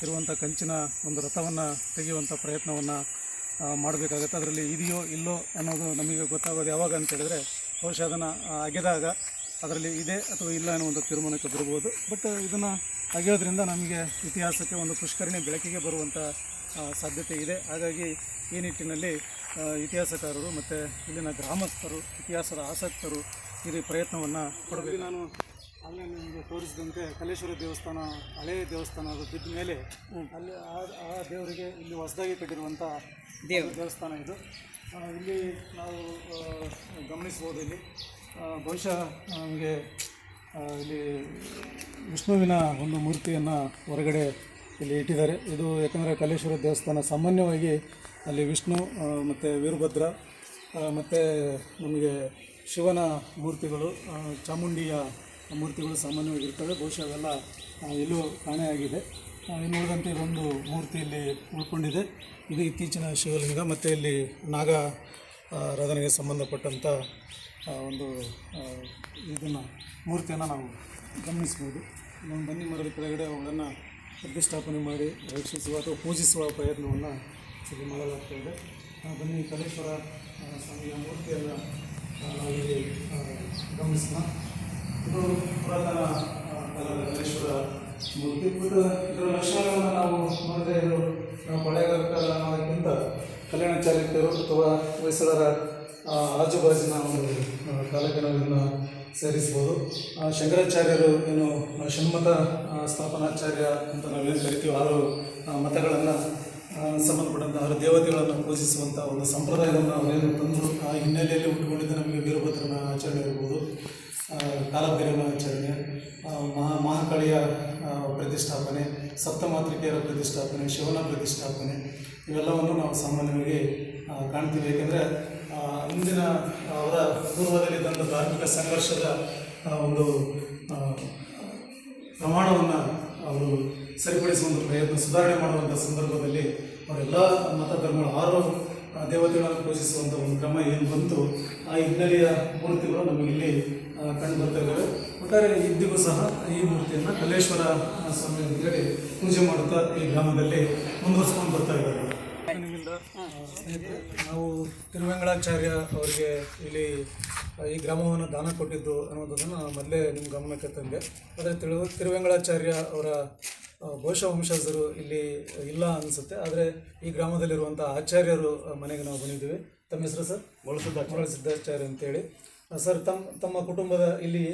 ಇರುವಂಥ ಕಂಚಿನ ಒಂದು ರಥವನ್ನು ತೆಗೆಯುವಂಥ ಪ್ರಯತ್ನವನ್ನು ಮಾಡಬೇಕಾಗತ್ತೆ. ಅದರಲ್ಲಿ ಇದೆಯೋ ಇಲ್ಲೋ ಅನ್ನೋದು ನಮಗೆ ಗೊತ್ತಾಗೋದು ಯಾವಾಗ ಅಂತ ಹೇಳಿದ್ರೆ, ಬಹುಶಃ ಅದನ್ನು ಅಗೆದಾಗ ಅದರಲ್ಲಿ ಇದೆ ಅಥವಾ ಇಲ್ಲ ಅನ್ನೋ ಒಂದು ತೀರ್ಮಾನಕ್ಕೆ ಬರ್ಬೋದು. ಬಟ್ ಇದನ್ನು ಅಗೆಯೋದ್ರಿಂದ ನಮಗೆ ಇತಿಹಾಸಕ್ಕೆ ಒಂದು ಪುಷ್ಕರಣಿ ಬೆಳಕಿಗೆ ಬರುವಂಥ ಸಾಧ್ಯತೆ ಇದೆ. ಹಾಗಾಗಿ ಈ ನಿಟ್ಟಿನಲ್ಲಿ ಇತಿಹಾಸಕಾರರು ಮತ್ತು ಇಲ್ಲಿನ ಗ್ರಾಮಸ್ಥರು ಇತಿಹಾಸದ ಆಸಕ್ತರು ಇಲ್ಲಿ ಪ್ರಯತ್ನವನ್ನು ಕೊಡಬೇಕು. ನಾನು ಅಲ್ಲೇ ನಿಮಗೆ ತೋರಿಸಿದಂತೆ ಕಲೇಶ್ವರ ದೇವಸ್ಥಾನ ಹಳೆಯ ದೇವಸ್ಥಾನ ಅದು ಬಿದ್ದ ಮೇಲೆ ಅಲ್ಲಿ ಆ ದೇವರಿಗೆ ಇಲ್ಲಿ ಹೊಸದಾಗಿ ಕಟ್ಟಿರುವಂಥ ದೇವ ದೇವಸ್ಥಾನ ಇದು. ಇಲ್ಲಿ ನಾವು ಗಮನಿಸ್ಬೋದು ಇಲ್ಲಿ. ಬಹುಶಃ ನಮಗೆ ಇಲ್ಲಿ ವಿಷ್ಣುವಿನ ಒಂದು ಮೂರ್ತಿಯನ್ನು ಹೊರಗಡೆ ಇಲ್ಲಿ ಇಟ್ಟಿದ್ದಾರೆ. ಇದು ಯಾಕಂದರೆ ಕಲೇಶ್ವರ ದೇವಸ್ಥಾನ ಸಾಮಾನ್ಯವಾಗಿ ಅಲ್ಲಿ ವಿಷ್ಣು ಮತ್ತು ವೀರಭದ್ರ ಮತ್ತು ನಮಗೆ ಶಿವನ ಮೂರ್ತಿಗಳು ಚಾಮುಂಡಿಯ ಮೂರ್ತಿಗಳು ಸಾಮಾನ್ಯವಾಗಿರ್ತವೆ. ಬಹುಶಃ ಅವೆಲ್ಲ ಎಲ್ಲೂ ಕಾಣೆಯಾಗಿದೆ ಇನ್ನು ಉಳಿದಂತೆ ಇದೊಂದು ಮೂರ್ತಿ ಇಲ್ಲಿ ಉಳ್ಕೊಂಡಿದೆ. ಇದು ಇತ್ತೀಚಿನ ಶಿವಲಿಂಗ ಮತ್ತು ಇಲ್ಲಿ ನಾಗ ರಾಧನೆಗೆ ಸಂಬಂಧಪಟ್ಟಂಥ ಒಂದು ಇದನ್ನು, ಮೂರ್ತಿಯನ್ನು ನಾವು ಗಮನಿಸ್ಬೋದು ನಮ್ಮ ಬನ್ನಿ ಮರದ ಕೆಳಗಡೆ ಅವುಗಳನ್ನು ಪ್ರತಿಷ್ಠಾಪನೆ ಮಾಡಿ ರಕ್ಷಿಸುವ ಅಥವಾ ಪೂಜಿಸುವ ಪ್ರಯತ್ನವನ್ನು ಇಲ್ಲಿ ಮಾಡಲಾಗ್ತಾ ಇದೆ ಬನ್ನಿ ಕಲೇಶ್ವರ ಸ್ವಾಮಿಯ ಮೂರ್ತಿಯನ್ನು ಇಲ್ಲಿ ಗಮನಿಸೋಣ. ಇದು ಪುರಾತನ ಕಾಲದ ಕಲೇಶ್ವರ ಮೂರ್ತಿ. ಇದು ಇದರ ಲಕ್ಷಣಗಳನ್ನು ನಾವು ನೋಡಿದ್ರೆ ಇದು ನಾವು ಕಾಲ ಅನ್ನೋದಕ್ಕಿಂತ ಕಲ್ಯಾಣ ಚಾಲುಕ್ಯರು ಅಥವಾ ಹೊಯ್ಸಳರ ಆಜುಬಾಜಿನ ಒಂದು ಕಾಲಕ್ಕೆ ನಾವು ಇದನ್ನು ಸೇರಿಸ್ಬೋದು ಶಂಕರಾಚಾರ್ಯರು ಏನು ಷಣ್ಮತ ಸ್ಥಾಪನಾಚಾರ್ಯ ಅಂತ ನಾವೇನು ಕರಿತೀವಿ, ಆರು ಮತಗಳನ್ನು ಸಂಬಂಧಪಟ್ಟಂಥ ಅವರ ದೇವತೆಗಳನ್ನು ಪೂಜಿಸುವಂಥ ಒಂದು ಸಂಪ್ರದಾಯವನ್ನು ಅವರೇನು ತಂದು, ಆ ಹಿನ್ನೆಲೆಯಲ್ಲಿ ಉಟ್ಕೊಂಡಿದ್ದ ನಮಗೆ ವೀರಭದ್ರನ ಆಚರಣೆ ಇರ್ಬೋದು ಕಾಲಭೈರವನ ಆಚರಣೆ ಮಹಾ, ಮಹಾಕಾಳಿಯ ಪ್ರತಿಷ್ಠಾಪನೆ, ಸಪ್ತಮಾತೃಕೆಯರ ಪ್ರತಿಷ್ಠಾಪನೆ, ಶಿವನ ಪ್ರತಿಷ್ಠಾಪನೆ, ಇವೆಲ್ಲವನ್ನು ನಾವು ಸಾಮಾನ್ಯವಾಗಿ ಕಾಣ್ತೀವಿ. ಏಕೆಂದರೆ ಇಂದಿನ ಅವರ ಪೂರ್ವದಲ್ಲಿ ತಂದ ಧಾರ್ಮಿಕ ಸಂಘರ್ಷದ ಒಂದು ಪ್ರಮಾಣವನ್ನು ಅವರು ಸರಿಪಡಿಸುವಂಥ ಪ್ರಯತ್ನ, ಸುಧಾರಣೆ ಮಾಡುವಂಥ ಸಂದರ್ಭದಲ್ಲಿ ಅವರೆಲ್ಲ ಮತ ಧರ್ಮಗಳು ಆರು ದೇವತೆಗಳನ್ನು ಪೂಜಿಸುವಂಥ ಒಂದು ಕ್ರಮ ಏನು ಬಂತು, ಆ ಹಿನ್ನೆಲೆಯ ಮೂರ್ತಿಗಳು ನಮಗಿಲ್ಲಿ ಕಂಡು ಬರ್ತಾ ಇದ್ದಾವೆ. ಇಂದಿಗೂ ಸಹ ಈ ಮೂರ್ತಿಯನ್ನು ಕಲ್ಲೇಶ್ವರ ಸ್ವಾಮಿ ಅಂತೇಳಿ ಪೂಜೆ ಮಾಡುತ್ತಾ ಈ ಗ್ರಾಮದಲ್ಲಿ ಮುಂದುವರಿಸ್ಕೊಂಡು ಬರ್ತಾ ಇದ್ದಾರೆ. ಸ್ನೇಹಿತರೆ, ನಾವು ತಿರುವೆಂಗಳಾಚಾರ್ಯ ಅವರಿಗೆ ಇಲ್ಲಿ ಈ ಗ್ರಾಮವನ್ನು ದಾನ ಕೊಟ್ಟಿದ್ದು ಅನ್ನೋದನ್ನು ಮೊದಲೇ ನಿಮ್ಮ ಗಮನಕ್ಕೆ ತಂದೆ. ಆದರೆ ತಿರು ತಿರುವೆಂಗಳಾಚಾರ್ಯ ಅವರ ಘೋಷ ವಂಶಜರು ಇಲ್ಲಿ ಇಲ್ಲ ಅನಿಸುತ್ತೆ. ಆದರೆ ಈ ಗ್ರಾಮದಲ್ಲಿರುವಂಥ ಆಚಾರ್ಯರು ಮನೆಗೆ ನಾವು ಬಂದಿದ್ದೀವಿ. ತಮ್ಮ ಹೆಸರು ಸರ್? ಮೊಳಸಿದ್ದ ಸಿದ್ಧಾಚಾರ್ಯ ಅಂತೇಳಿ. ಸರ್ ತಮ್ಮ ತಮ್ಮ ಕುಟುಂಬದ ಇಲ್ಲಿ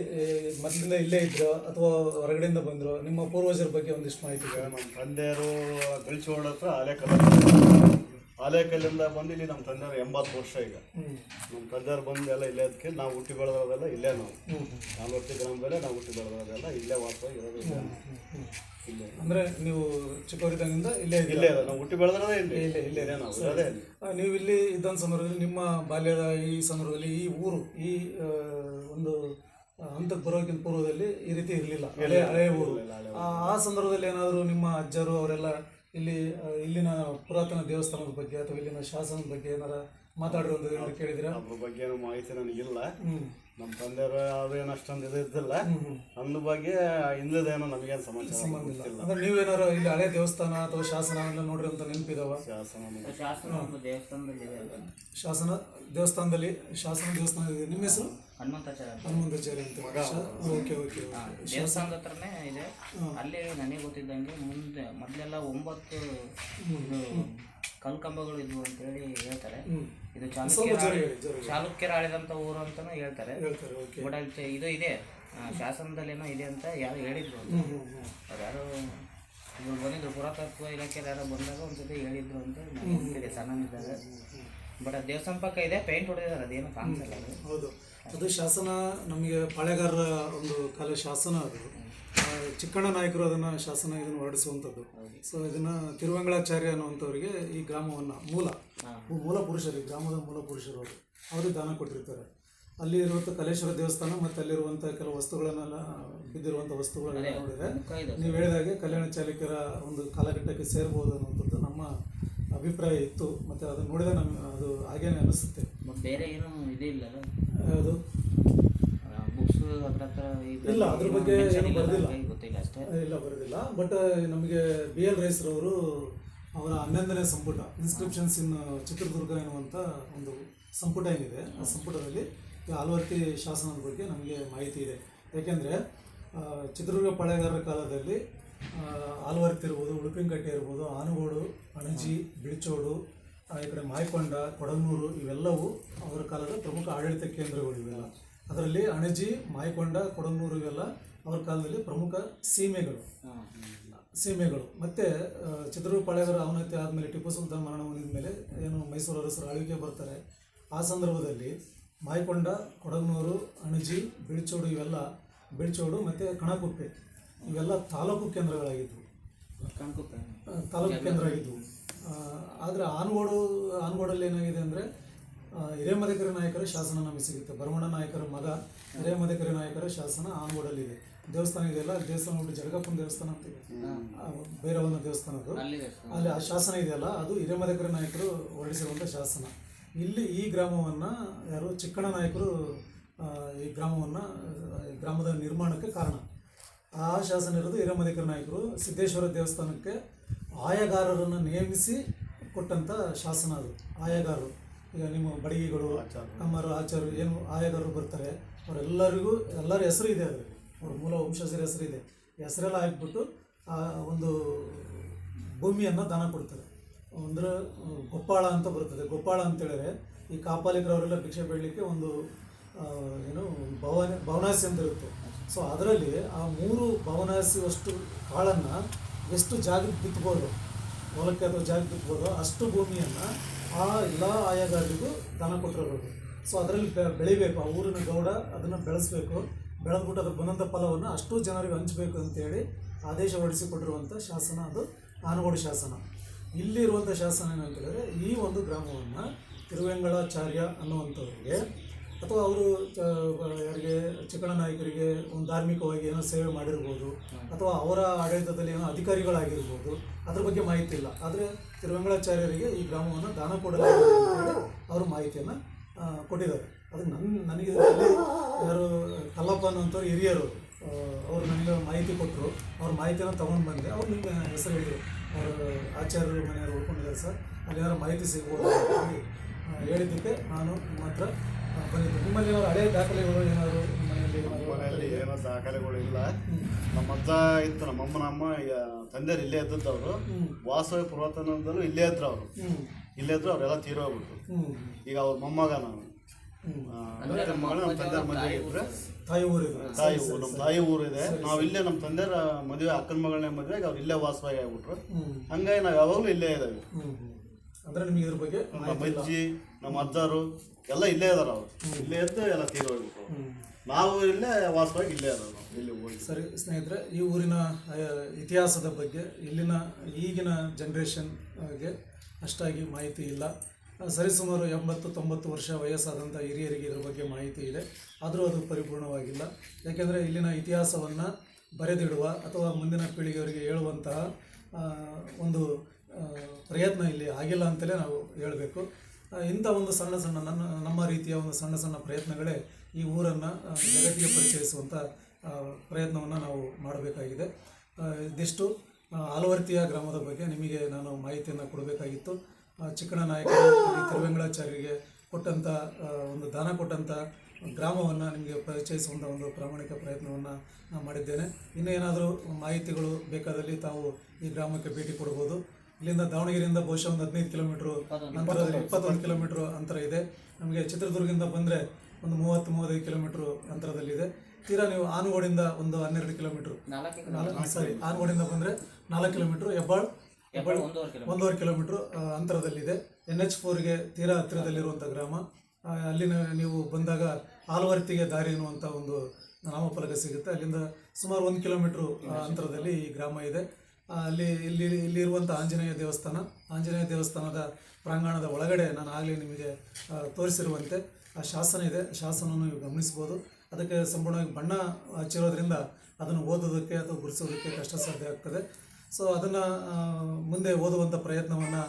ಮೊದಲಿಂದ ಇಲ್ಲೇ ಇದ್ರೋ ಅಥವಾ ಹೊರಗಡೆಯಿಂದ ಬಂದರು? ನಿಮ್ಮ ಪೂರ್ವಜರ ಬಗ್ಗೆ ಒಂದಿಷ್ಟು ಮಾಹಿತಿ ನಮ್ಮ ತಂದೆಯರು ಗಳಿಸೋಳ ಹತ್ರ ಆಲೇಕಲ್ಲ ಆಲೇಕಲ್ಲಿಂದ ಬಂದು ಇಲ್ಲಿ ನಮ್ಮ ತಂದೆಯವ್ರು ಎಂಬತ್ತು ವರ್ಷ ಈಗ. ನಮ್ಮ ತಂದೆಯವರು ಬಂದು ಎಲ್ಲ ಇಲ್ಲೇ ಅದಕ್ಕೆ ನಾವು ಹುಟ್ಟಿ ಬೆಳೆದೋದೆಲ್ಲ ಇಲ್ಲೇ ನಾವು. ನಾಲ್ವತ್ತು ಗ್ರಾಮದಲ್ಲೇ ನಾವು ಹುಟ್ಟಿ ಬೆಳೆದೋದೆಲ್ಲ ಇಲ್ಲೇ ವಾಸವಾಗಿ ಇರೋದು ಇಲ್ಲೇ. ಅಂದರೆ ನೀವು ಚಿಕ್ಕವರಿದ್ದಾಗಿಂದ ಇಲ್ಲೇ? ಇಲ್ಲೇ ಅದ ನಾವು ಹುಟ್ಟಿ ಬೆಳೆದ್ರೆ ಇಲ್ಲಿ. ಇಲ್ಲೇ ಇಲ್ಲೇ ನಾವು ಇರೋದೇ ನೀವು ಇಲ್ಲಿ ಇದ್ದಂಥ ಸಂದರ್ಭದಲ್ಲಿ ನಿಮ್ಮ ಬಾಲ್ಯದ ಈ ಸಂದರ್ಭದಲ್ಲಿ ಈ ಊರು ಈ ಒಂದು ಹಂತಕ್ಕೆ ಬರೋಕ್ಕಿಂತ ಪೂರ್ವದಲ್ಲಿ ಈ ರೀತಿ ಇರಲಿಲ್ಲ. ಹಳೆ ಹಳೆಯ ಊರು ಆ ಸಂದರ್ಭದಲ್ಲಿ ಏನಾದರೂ ನಿಮ್ಮ ಅಜ್ಜರು ಅವರೆಲ್ಲ ಇಲ್ಲಿ ಇಲ್ಲಿನ ಪುರಾತನ ದೇವಸ್ಥಾನದ ಬಗ್ಗೆ ಅಥವಾ ಇಲ್ಲಿನ ಶಾಸನದ ಬಗ್ಗೆ ಏನಾರ ಮಾತಾಡಿರೋದು ಏನಾದ್ರು ಕೇಳಿದ್ರ. ಅದ್ರ ಬಗ್ಗೆ ಏನು ಮಾಹಿತಿ ನನಗಿಲ್ಲ. ನಮ್ಮ ತಂದೆಯವರು ಅದೇನು ಅಷ್ಟೊಂದು ಇದು ಇದ್ದಿಲ್ಲ. ಅಂದ ಬಗ್ಗೆ ಏನೋ ನಮಗೇನು ಸಮಾಚಾರ ಗೊತ್ತಿಲ್ಲ. ಅಂದ್ರೆ ನೀವೇನಾರು ಇಲ್ಲಿ ಹಳೆ ದೇವಸ್ಥಾನ ಅಥವಾ ಶಾಸನ ಎಲ್ಲ ನೋಡಿರೋಂಥ ನೆನಪಿದಾವ? ಶಾಸನ ನಮ್ಗೆ ಶಾಸನ ಒಂದು ದೇವಸ್ಥಾನದಲ್ಲಿ ಇದೆ ಶಾಸನ ದೇವಸ್ಥಾನದಲ್ಲಿ ಶಾಸನ ದೇವಸ್ಥಾನ ಇದೆ. ನಿಮ್ಮ ಹೆಸರು? ಹನುಮಂತಾಚಾರ್ಯ ಅಂತ. ಹನುಮಂತಾಚಾರ್ಯ ಅಂತ. ಓಕೆ ಓಕೆ ಹಾ, ದೇವಸ್ಥಾನದ ಹತ್ರನೇ ಇದೆ. ಅಲ್ಲಿ ನನಗೆ ಗೊತ್ತಿದ್ದಂಗೆ ಮುಂದೆ ಮೊದಲೆಲ್ಲ ಒಂಬತ್ತು ಇದು ಕಲ್ಕಂಬಗಳು ಇದ್ವು ಅಂತೇಳಿ ಹೇಳ್ತಾರೆ. ಇದು ಚಾಲುಕ್ಯರ ಹೇಳಿ. ಚಾಲುಕ್ಯರ ಆಳಿದಂಥ ಊರು ಅಂತಾನು ಹೇಳ್ತಾರೆ. ಬಟ್ ಅಲ್ಲಿ ಇದು ಇದೆ. ಶಾಸನದಲ್ಲಿ ಏನೋ ಇದೆ ಅಂತ ಯಾರು ಹೇಳಿದ್ರು ಅಂತ. ಅವ್ರು ಯಾರು ಇವ್ರು ಬಂದಿದ್ರು. ಪುರಾತತ್ವ ಇಲಾಖೆ ಯಾರೋ ಬಂದಾಗ ಒಂದ್ಸತಿ ಹೇಳಿದ್ರು ಅಂತ ನನಗೆ ಗೊತ್ತಿದೆ ಬಟ್ ಅದು ದೇವಸ್ಥಾನ ಪಕ್ಕ ಇದೆ ಪೇಂಟ್ ಹೊಡೆದಿದ್ದಾರೆ. ಅದೇನು ಕಾಣಿಸಲ್ಲ ಅದು. ಹೌದು. ಅದು ಶಾಸನ ನಮಗೆ ಪಾಳೆಗಾರರ ಒಂದು ಕಲೆ ಶಾಸನ ಅದು. ಚಿಕ್ಕಣ್ಣ ನಾಯಕರು ಅದನ್ನು ಶಾಸನ ಇದನ್ನು ಹೊರಡಿಸುವಂಥದ್ದು. ಸೊ ಇದನ್ನು ತಿರುವಂಗಳಾಚಾರ್ಯ ಅನ್ನುವಂಥವ್ರಿಗೆ ಈ ಗ್ರಾಮವನ್ನು ಮೂಲ ಮೂಲ ಪುರುಷರು ಈ ಗ್ರಾಮದ ಮೂಲ ಪುರುಷರು ಅವರು. ಅವರಿಗೆ ದಾನ ಕೊಟ್ಟಿರ್ತಾರೆ. ಅಲ್ಲಿ ಇರುವಂಥ ಕಲೇಶ್ವರ ದೇವಸ್ಥಾನ ಮತ್ತು ಅಲ್ಲಿರುವಂಥ ಕೆಲವು ವಸ್ತುಗಳನ್ನೆಲ್ಲ ಬಿದ್ದಿರುವಂಥ ವಸ್ತುಗಳನ್ನೆಲ್ಲ ನೋಡಿದರೆ ನೀವು ಹೇಳಿದಾಗೆ ಕಲ್ಯಾಣ ಚಾಲಕರ ಒಂದು ಕಾಲಘಟ್ಟಕ್ಕೆ ಸೇರ್ಬೋದು ಅನ್ನುವಂಥದ್ದು ನಮ್ಮ ಅಭಿಪ್ರಾಯ ಇತ್ತು. ಮತ್ತು ಅದನ್ನು ನೋಡಿದ ನಮ್ಗೆ ಅದು ಹಾಗೇನೆ ಅನಿಸುತ್ತೆ. ಬೇರೆ ಏನೂ ಇದೇ ಇಲ್ಲ ಅದು ಬುಕ್ಸ್ ಹತ್ರ ಹತ್ರ ಇದ್ರಲ್ಲಿ ಇಲ್ಲ, ಅದ್ರ ಬಗ್ಗೆ ಏನು ಇಲ್ಲ ಗೊತ್ತಿಲ್ಲ ಅಷ್ಟೇ. ಇಲ್ಲ ಬರೋದಿಲ್ಲ. ಬಟ್ ನಮಗೆ ಬಿ ಎಲ್ ರೈಸ್ರವರು ಅವರ ಹನ್ನೊಂದನೇ ಸಂಪುಟ ಇನ್ಸ್ಕ್ರಿಪ್ಷನ್ಸ್ ಇನ್ ಚಿತ್ರದುರ್ಗ ಎನ್ನುವಂಥ ಒಂದು ಸಂಪುಟ ಏನಿದೆ ಆ ಸಂಪುಟದಲ್ಲಿ ಆಲ್ವರ್ತಿ ಶಾಸನದ ಬಗ್ಗೆ ನಮಗೆ ಮಾಹಿತಿ ಇದೆ. ಯಾಕೆಂದರೆ ಚಿತ್ರದುರ್ಗ ಪಾಳೆಗಾರರ ಕಾಲದಲ್ಲಿ ಆಲ್ವರ್ತಿ ಇರ್ಬೋದು ಉಡುಪಿನಕಟ್ಟೆ ಇರ್ಬೋದು ಆನಗೋಡು ಅಣಜಿ ಬಿಳಿಚೋಡು ಈ ಕಡೆ ಮಾಯಕೊಂಡ ಕೊಡನೂರು ಇವೆಲ್ಲವೂ ಅವರ ಕಾಲದ ಪ್ರಮುಖ ಆಡಳಿತ ಕೇಂದ್ರಗಳು ಇವೆಲ್ಲ ಅದರಲ್ಲಿ ಅಣಜಿ ಮಾಯಕೊಂಡ ಕೊಡಂಗೂರು ಇವೆಲ್ಲ ಅವ್ರ ಕಾಲದಲ್ಲಿ ಪ್ರಮುಖ ಸೀಮೆಗಳು. ಸೀಮೆಗಳು. ಮತ್ತು ಚಿತ್ರದುರ್ಗ ಪಾಳೆಗರ ಅವನತಿ ಆದಮೇಲೆ ಟಿಪ್ಪು ಸುಲ್ತಾನ್ ಮರಣ ಹೊಂದಿದ ಮೇಲೆ ಏನು ಮೈಸೂರು ಅರಸರು ಆಳ್ವಿಕೆ ಬರ್ತಾರೆ. ಆ ಸಂದರ್ಭದಲ್ಲಿ ಮಾಯಕೊಂಡ ಕೊಡಗನೂರು ಅಣಜಿ ಬಿಳ್ಚೋಡು ಇವೆಲ್ಲ ಬಿಳ್ಚೋಡು ಮತ್ತು ಕಣಕುಪ್ಪೆ ಇವೆಲ್ಲ ತಾಲೂಕು ಕೇಂದ್ರಗಳಾಗಿದ್ವು. ತಾಲೂಕು ಕೇಂದ್ರ ಆಗಿದ್ವು ಆದರೆ ಆನ್ಗೋಡು ಆನ್ಗೋಡಲ್ಲಿ ಏನಾಗಿದೆ ಅಂದರೆ ಹಿರೇಮದಕರಿ ನಾಯಕರ ಶಾಸನ ನಮಗೆ ಸಿಗುತ್ತೆ. ಬರಮಣ ನಾಯಕರ ಮಗ ಹಿರೇಮದಕರ ನಾಯಕರ ಶಾಸನ ಆನಗೋಡಲ್ಲಿದೆ. ದೇವಸ್ಥಾನ ಇದೆಯಲ್ಲ ಅಲ್ಲಿ ದೇವಸ್ಥಾನ ಬಿಟ್ಟು ಜಗಪ್ಪನ ದೇವಸ್ಥಾನ ಅಂತ ಇದೆ. ಭೈರವನ ದೇವಸ್ಥಾನ ಅದು. ಅಲ್ಲಿ ಆ ಶಾಸನ ಇದೆಯಲ್ಲ ಅದು ಹಿರೇಮದಕರ ನಾಯಕರು ಹೊರಡಿಸಿರುವಂಥ ಶಾಸನ. ಇಲ್ಲಿ ಈ ಗ್ರಾಮವನ್ನು ಯಾರು ಚಿಕ್ಕಣ್ಣ ನಾಯಕರು ಈ ಗ್ರಾಮವನ್ನು ಈ ಗ್ರಾಮದ ನಿರ್ಮಾಣಕ್ಕೆ ಕಾರಣ. ಆ ಶಾಸನ ಇರೋದು ಹಿರೇಮದಕರ ನಾಯಕರು ಸಿದ್ದೇಶ್ವರ ದೇವಸ್ಥಾನಕ್ಕೆ ಆಯಗಾರರನ್ನು ನೇಮಿಸಿ ಕೊಟ್ಟಂಥ ಶಾಸನ ಅದು ಆಯಗಾರರು. ಈಗ ನಿಮ್ಮ ಬಡಗಿಗಳು ಅಮ್ಮರು ಆಚಾರ್ಯರು ಏನು ಆಯಗಾರರು ಬರ್ತಾರೆ ಅವರೆಲ್ಲರಿಗೂ ಎಲ್ಲರ ಹೆಸರು ಇದೆ ಅದರಲ್ಲಿ. ಅವ್ರ ಮೂಲ ವಂಶಸ್ಥರ ಹೆಸರು ಇದೆ. ಹೆಸರೆಲ್ಲ ಹಾಕ್ಬಿಟ್ಟು ಆ ಒಂದು ಭೂಮಿಯನ್ನು ದಾನ ಕೊಡ್ತಾರೆ. ಅಂದ್ರೆ ಗೊಪ್ಪಾಳ ಅಂತ ಬರ್ತದೆ. ಗೊಪ್ಪಾಳ ಅಂತೇಳಿದ್ರೆ ಈ ಕಾಪಾಲಿಕರವರೆಲ್ಲ ಭಿಕ್ಷೆ ಬೇಡಲಿಕ್ಕೆ ಒಂದು ಏನು ಭವನ ಭವನಾಸಿ ಅಂತ ಇರುತ್ತೆ. ಸೊ ಅದರಲ್ಲಿ ಆ ಮೂರು ಭವನಾಸಿಯಷ್ಟು ಕಾಳನ್ನು ಎಷ್ಟು ಜಾಗಕ್ಕೆ ಬಿತ್ಬೋದು ಹೊಲಕ್ಕೆ ಅಥವಾ ಜಾಗ ಬಿತ್ಬೋದು ಅಷ್ಟು ಭೂಮಿಯನ್ನು ಆ ಎಲ್ಲ ಆಯಾಗಾರರಿಗೂ ದಾನ ಕೊಟ್ಟಿರೋದು. ಸೊ ಅದರಲ್ಲಿ ಬೆಳಿಬೇಕು. ಆ ಊರಿನ ಗೌಡ ಅದನ್ನು ಬೆಳೆಸಬೇಕು. ಬೆಳೆದ್ಬಿಟ್ಟು ಅದಕ್ಕೆ ಬಂದಂಥ ಫಲವನ್ನು ಅಷ್ಟು ಜನರಿಗೆ ಹಂಚಬೇಕು ಅಂತೇಳಿ ಆದೇಶ ಹೊರಡಿಸಿಕೊಟ್ಟಿರುವಂಥ ಶಾಸನ ಅದು ಆನಗೋಡು ಶಾಸನ. ಇಲ್ಲಿರುವಂಥ ಶಾಸನ ಏನಂತ ಹೇಳಿದ್ರೆ ಈ ಒಂದು ಗ್ರಾಮವನ್ನು ತಿರುವೆಂಗಳಾಚಾರ್ಯ ಅನ್ನುವಂಥವ್ರಿಗೆ ಅಥವಾ ಅವರು ಯಾರಿಗೆ, ಚಿಕ್ಕಣ ನಾಯಕರಿಗೆ ಒಂದು ಧಾರ್ಮಿಕವಾಗಿ ಏನೋ ಸೇವೆ ಮಾಡಿರ್ಬೋದು ಅಥವಾ ಅವರ ಆಡಳಿತದಲ್ಲಿ ಏನೋ ಅಧಿಕಾರಿಗಳಾಗಿರ್ಬೋದು ಅದ್ರ ಬಗ್ಗೆ ಮಾಹಿತಿ ಇಲ್ಲ. ಆದರೆ ತಿರುವೆಂಗಳಾಚಾರ್ಯರಿಗೆ ಈ ಗ್ರಾಮವನ್ನು ದಾನ ಅಂತೇಳಿ ಅವರು ಮಾಹಿತಿಯನ್ನು ಕೊಟ್ಟಿದ್ದಾರೆ. ಅದು ನನ್ನ ನನಗೆ ಯಾರು ಕಲ್ಲಪ್ಪ ಅನ್ನೋಂಥವ್ರು ಹಿರಿಯರು ಅವರು ನನಗೆ ಮಾಹಿತಿ ಕೊಟ್ಟರು ಅವ್ರ ಮಾಹಿತಿನ ತೊಗೊಂಡು ಬಂದೆ. ಅವ್ರು ನಿಮಗೆ ಹೆಸರು ಹೇಳಿದರು. ಅವರು ಆಚಾರ್ಯರು, ಮನೆಯವರು ಉಳ್ಕೊಂಡಿದ್ದಾರೆ ಸರ್. ಅಲ್ಲಿ ಯಾರು ಮಾಹಿತಿ ಸಿಗ್ಬೋದು ಹೇಳಿದ್ದಕ್ಕೆ ನಾನು ನಿಮ್ಮ ಹತ್ರ ಬಂದಿದ್ದೆ. ನಿಮ್ಮಲ್ಲಿ ಏನಾದ್ರು ಹಳೆ ದಾಖಲೆಗಳು ಏನಾದ್ರು ನಿಮ್ಮ ಮನೆಯಲ್ಲಿ ಏನೋ ದಾಖಲೆಗಳು ಇಲ್ಲ ನಮ್ಮ ಅಜ್ಜ ಇತ್ತು ನಮ್ಮ ಅಮ್ಮನ ಅಮ್ಮ ಈಗ ತಂದೆಯರು ಇಲ್ಲೇ ಇದ್ದದ್ದು ಅವರು ಹ್ಮ್. ವಾಸವಿ ಪುರಾತನದಲ್ಲೂ ಇಲ್ಲೇ ಇದ್ರು ಅವರು. ಇಲ್ಲೇ ಇದ್ರು ಅವರೆಲ್ಲ ತೀರೋಗ್ಬಿಟ್ರು ಈಗ ಅವ್ರ ಮೊಮ್ಮಗ ನಾನು. ನಮ್ಮ ಮಗಳು ನಮ್ಮ ತಂದೆಯವ್ರ ಮದುವೆ ಇದ್ರೆ. ತಾಯಿ ಊರು ತಾಯಿ ಊರು ನಮ್ಮ ತಾಯಿ ಊರು ಇದೆ. ನಾವು ಇಲ್ಲೇ ನಮ್ಮ ತಂದೆಯರ ಮದುವೆ ಅಕ್ಕನ ಮದುವೆ ಮದುವೆಗೆ ಅವ್ರು ಇಲ್ಲೇ ವಾಸವಾಗಿ ಆಗ್ಬಿಟ್ರು. ಹಂಗಾಗಿ ನಾವು ಯಾವಾಗಲೂ ಇಲ್ಲೇ ಇದ್ದಾವೆ. ಹ್ಞೂ ನಿಮಗೆ ಇದ್ರ ಬಗ್ಗೆ ನಮ್ಮ ಅಜ್ಜಿ ನಮ್ಮ ಅಜ್ಜಾರು ಎಲ್ಲ ಇಲ್ಲೇ ಇದಾರ ಅವ್ರು. ಇಲ್ಲೇ ಇದ್ದು ಎಲ್ಲ ತೀರೋಗ್ಬಿಟ್ರು ನಾವು ಇಲ್ಲೇ ವಾಸವಾಗಿ ಇಲ್ಲೇ ಅದ ಇಲ್ಲಿ ಹೋಗಿ. ಸರಿ ಸ್ನೇಹಿತರೆ ಈ ಊರಿನ ಇತಿಹಾಸದ ಬಗ್ಗೆ ಇಲ್ಲಿನ ಈಗಿನ ಜನ್ರೇಷನ್ಗೆ ಅಷ್ಟಾಗಿ ಮಾಹಿತಿ ಇಲ್ಲ. ಸರಿಸುಮಾರು ಎಂಬತ್ತು ತೊಂಬತ್ತು ವರ್ಷ ವಯಸ್ಸಾದಂಥ ಹಿರಿಯರಿಗೆ ಇದರ ಬಗ್ಗೆ ಮಾಹಿತಿ ಇದೆ. ಆದರೂ ಅದು ಪರಿಪೂರ್ಣವಾಗಿಲ್ಲ. ಯಾಕೆಂದರೆ ಇಲ್ಲಿನ ಇತಿಹಾಸವನ್ನು ಬರೆದಿಡುವ ಅಥವಾ ಮುಂದಿನ ಪೀಳಿಗೆಯವರಿಗೆ ಹೇಳುವಂತಹ ಒಂದು ಪ್ರಯತ್ನ ಇಲ್ಲಿ ಆಗಿಲ್ಲ ಅಂತಲೇ ನಾವು ಹೇಳಬೇಕು. ಇಂಥ ಒಂದು ಸಣ್ಣ ಸಣ್ಣ ನನ್ನ ನಮ್ಮ ರೀತಿಯ ಒಂದು ಸಣ್ಣ ಸಣ್ಣ ಪ್ರಯತ್ನಗಳೇ ಈ ಊರನ್ನು ಜಗತ್ತಿಗೆ ಪರಿಚಯಿಸುವಂಥ ಪ್ರಯತ್ನವನ್ನು ನಾವು ಮಾಡಬೇಕಾಗಿದೆ. ಇದಿಷ್ಟು. ಆಲವರ್ತಿಯ ಗ್ರಾಮದ ಬಗ್ಗೆ ನಿಮಗೆ ನಾನು ಮಾಹಿತಿಯನ್ನು ಕೊಡಬೇಕಾಗಿತ್ತು. ಚಿಕ್ಕಣ ನಾಯಕ ತಿರುವೆಂಗಳಾಚಾರ್ಯರಿಗೆ ಕೊಟ್ಟಂಥ ಒಂದು ದಾನ ಕೊಟ್ಟಂಥ ಗ್ರಾಮವನ್ನು ನಿಮಗೆ ಪರಿಚಯಿಸುವಂಥ ಒಂದು ಪ್ರಾಮಾಣಿಕ ಪ್ರಯತ್ನವನ್ನು ನಾನು ಮಾಡಿದ್ದೇನೆ. ಇನ್ನೂ ಏನಾದರೂ ಮಾಹಿತಿಗಳು ಬೇಕಾದಲ್ಲಿ ತಾವು ಈ ಗ್ರಾಮಕ್ಕೆ ಭೇಟಿ ಕೊಡ್ಬೋದು. ಇಲ್ಲಿಂದ ದಾವಣಗೆರೆಯಿಂದ ಬಹುಶಃ ಒಂದು ಹದಿನೈದು ಕಿಲೋಮೀಟ್ರು ಅಂತರದಲ್ಲಿ ಇಪ್ಪತ್ತೊಂದು ಕಿಲೋಮೀಟ್ರ್ ಅಂತರ ಇದೆ. ನಮಗೆ ಚಿತ್ರದುರ್ಗದಿಂದ ಬಂದರೆ ಒಂದು ಮೂವತ್ತು ಮೂವತ್ತೈದು ಕಿಲೋಮೀಟ್ರ್ ಅಂತರದಲ್ಲಿದೆ. ತೀರಾ ನೀವು ಆನಗೋಡಿಂದ ಒಂದು ಹನ್ನೆರಡು ಕಿಲೋಮೀಟರ್. ನಾಲ್ಕು ಸಾರಿ ಆನಗೋಡಿಂದ ಬಂದರೆ ನಾಲ್ಕು ಕಿಲೋಮೀಟ್ರ್. ಹೆಬ್ಬಾಳ್ ಹೆಬ್ಬಾಳ್ ಒಂದೂವರೆ ಕಿಲೋಮೀಟರ್. ಅಂತರದಲ್ಲಿದೆ. ಎನ್ ಎಚ್ ಫೋರ್ಗೆ ತೀರಾ ಹತ್ತಿರದಲ್ಲಿರುವಂಥ ಗ್ರಾಮ. ಅಲ್ಲಿನ ನೀವು ಬಂದಾಗ ಆಲವರ್ತಿಗೆ ದಾರಿ ಎನ್ನುವಂಥ ಒಂದು ನಾಮಫಲಕ ಸಿಗುತ್ತೆ. ಅಲ್ಲಿಂದ ಸುಮಾರು ಒಂದು ಕಿಲೋಮೀಟ್ರ್ ಅಂತರದಲ್ಲಿ ಈ ಗ್ರಾಮ ಇದೆ. ಅಲ್ಲಿ ಇಲ್ಲಿ ಇಲ್ಲಿರುವಂಥ ಆಂಜನೇಯ ದೇವಸ್ಥಾನ. ಆಂಜನೇಯ ದೇವಸ್ಥಾನದ ಪ್ರಾಂಗಣದ ಒಳಗಡೆ ನಾನು ಆಗಲೇ ನಿಮಗೆ ತೋರಿಸಿರುವಂತೆ. ಶಾಸನ ಇದೆ ಶಾಸನವನ್ನು ನೀವು ಗಮನಿಸ್ಬೋದು. ಅದಕ್ಕೆ ಸಂಪೂರ್ಣವಾಗಿ ಬಣ್ಣ ಹಚ್ಚಿರೋದ್ರಿಂದ ಅದನ್ನು ಓದೋದಕ್ಕೆ ಅಥವಾ ಗುರುಸೋದಕ್ಕೆ ಕಷ್ಟ ಸಾಧ್ಯ ಆಗ್ತದೆ. ಸೊ ಅದನ್ನು ಮುಂದೆ ಓದುವಂಥ ಪ್ರಯತ್ನವನ್ನು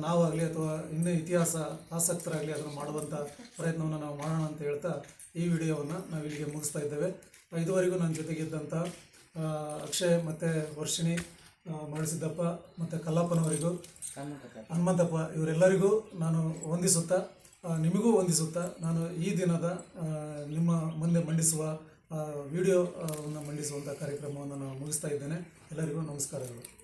ನಾವಾಗಲಿ ಅಥವಾ ಇನ್ನೂ ಇತಿಹಾಸ ಆಸಕ್ತರಾಗಲಿ ಅದನ್ನು ಮಾಡುವಂಥ ಪ್ರಯತ್ನವನ್ನು ನಾವು ಮಾಡೋಣ ಅಂತ ಹೇಳ್ತಾ ಈ ವಿಡಿಯೋವನ್ನು ನಾವು ಇಲ್ಲಿಗೆ ಮುಗಿಸ್ತಾ ಇದ್ದೇವೆ. ಇದುವರೆಗೂ ನನ್ನ ಜೊತೆಗಿದ್ದಂಥ ಆ, ಅಕ್ಷಯ್ ಮತ್ತು ವರ್ಷಿಣಿ ಮಾಡಿಸಿದ್ದಪ್ಪ ಮರಳಿಸಿದ್ದಪ್ಪ ಮತ್ತು ಕಲ್ಲಪ್ಪನವರಿಗೂ ಹನುಮಂತಪ್ಪ. ಇವರೆಲ್ಲರಿಗೂ ನಾನು ವಂದಿಸುತ್ತಾ ಆ, ನಿಮಗೂ ವಂದಿಸುತ್ತಾ. ನಾನು ಈ ದಿನದ ನಿಮ್ಮ ಮುಂದೆ ಮಂಡಿಸುವ ವಿಡಿಯೋವನ್ನು ಮಂಡಿಸುವಂಥ ಕಾರ್ಯಕ್ರಮವನ್ನು ನಾನು ಮುಗಿಸ್ತಾ ಇದ್ದೇನೆ. ಎಲ್ಲರಿಗೂ ನಮಸ್ಕಾರಗಳು.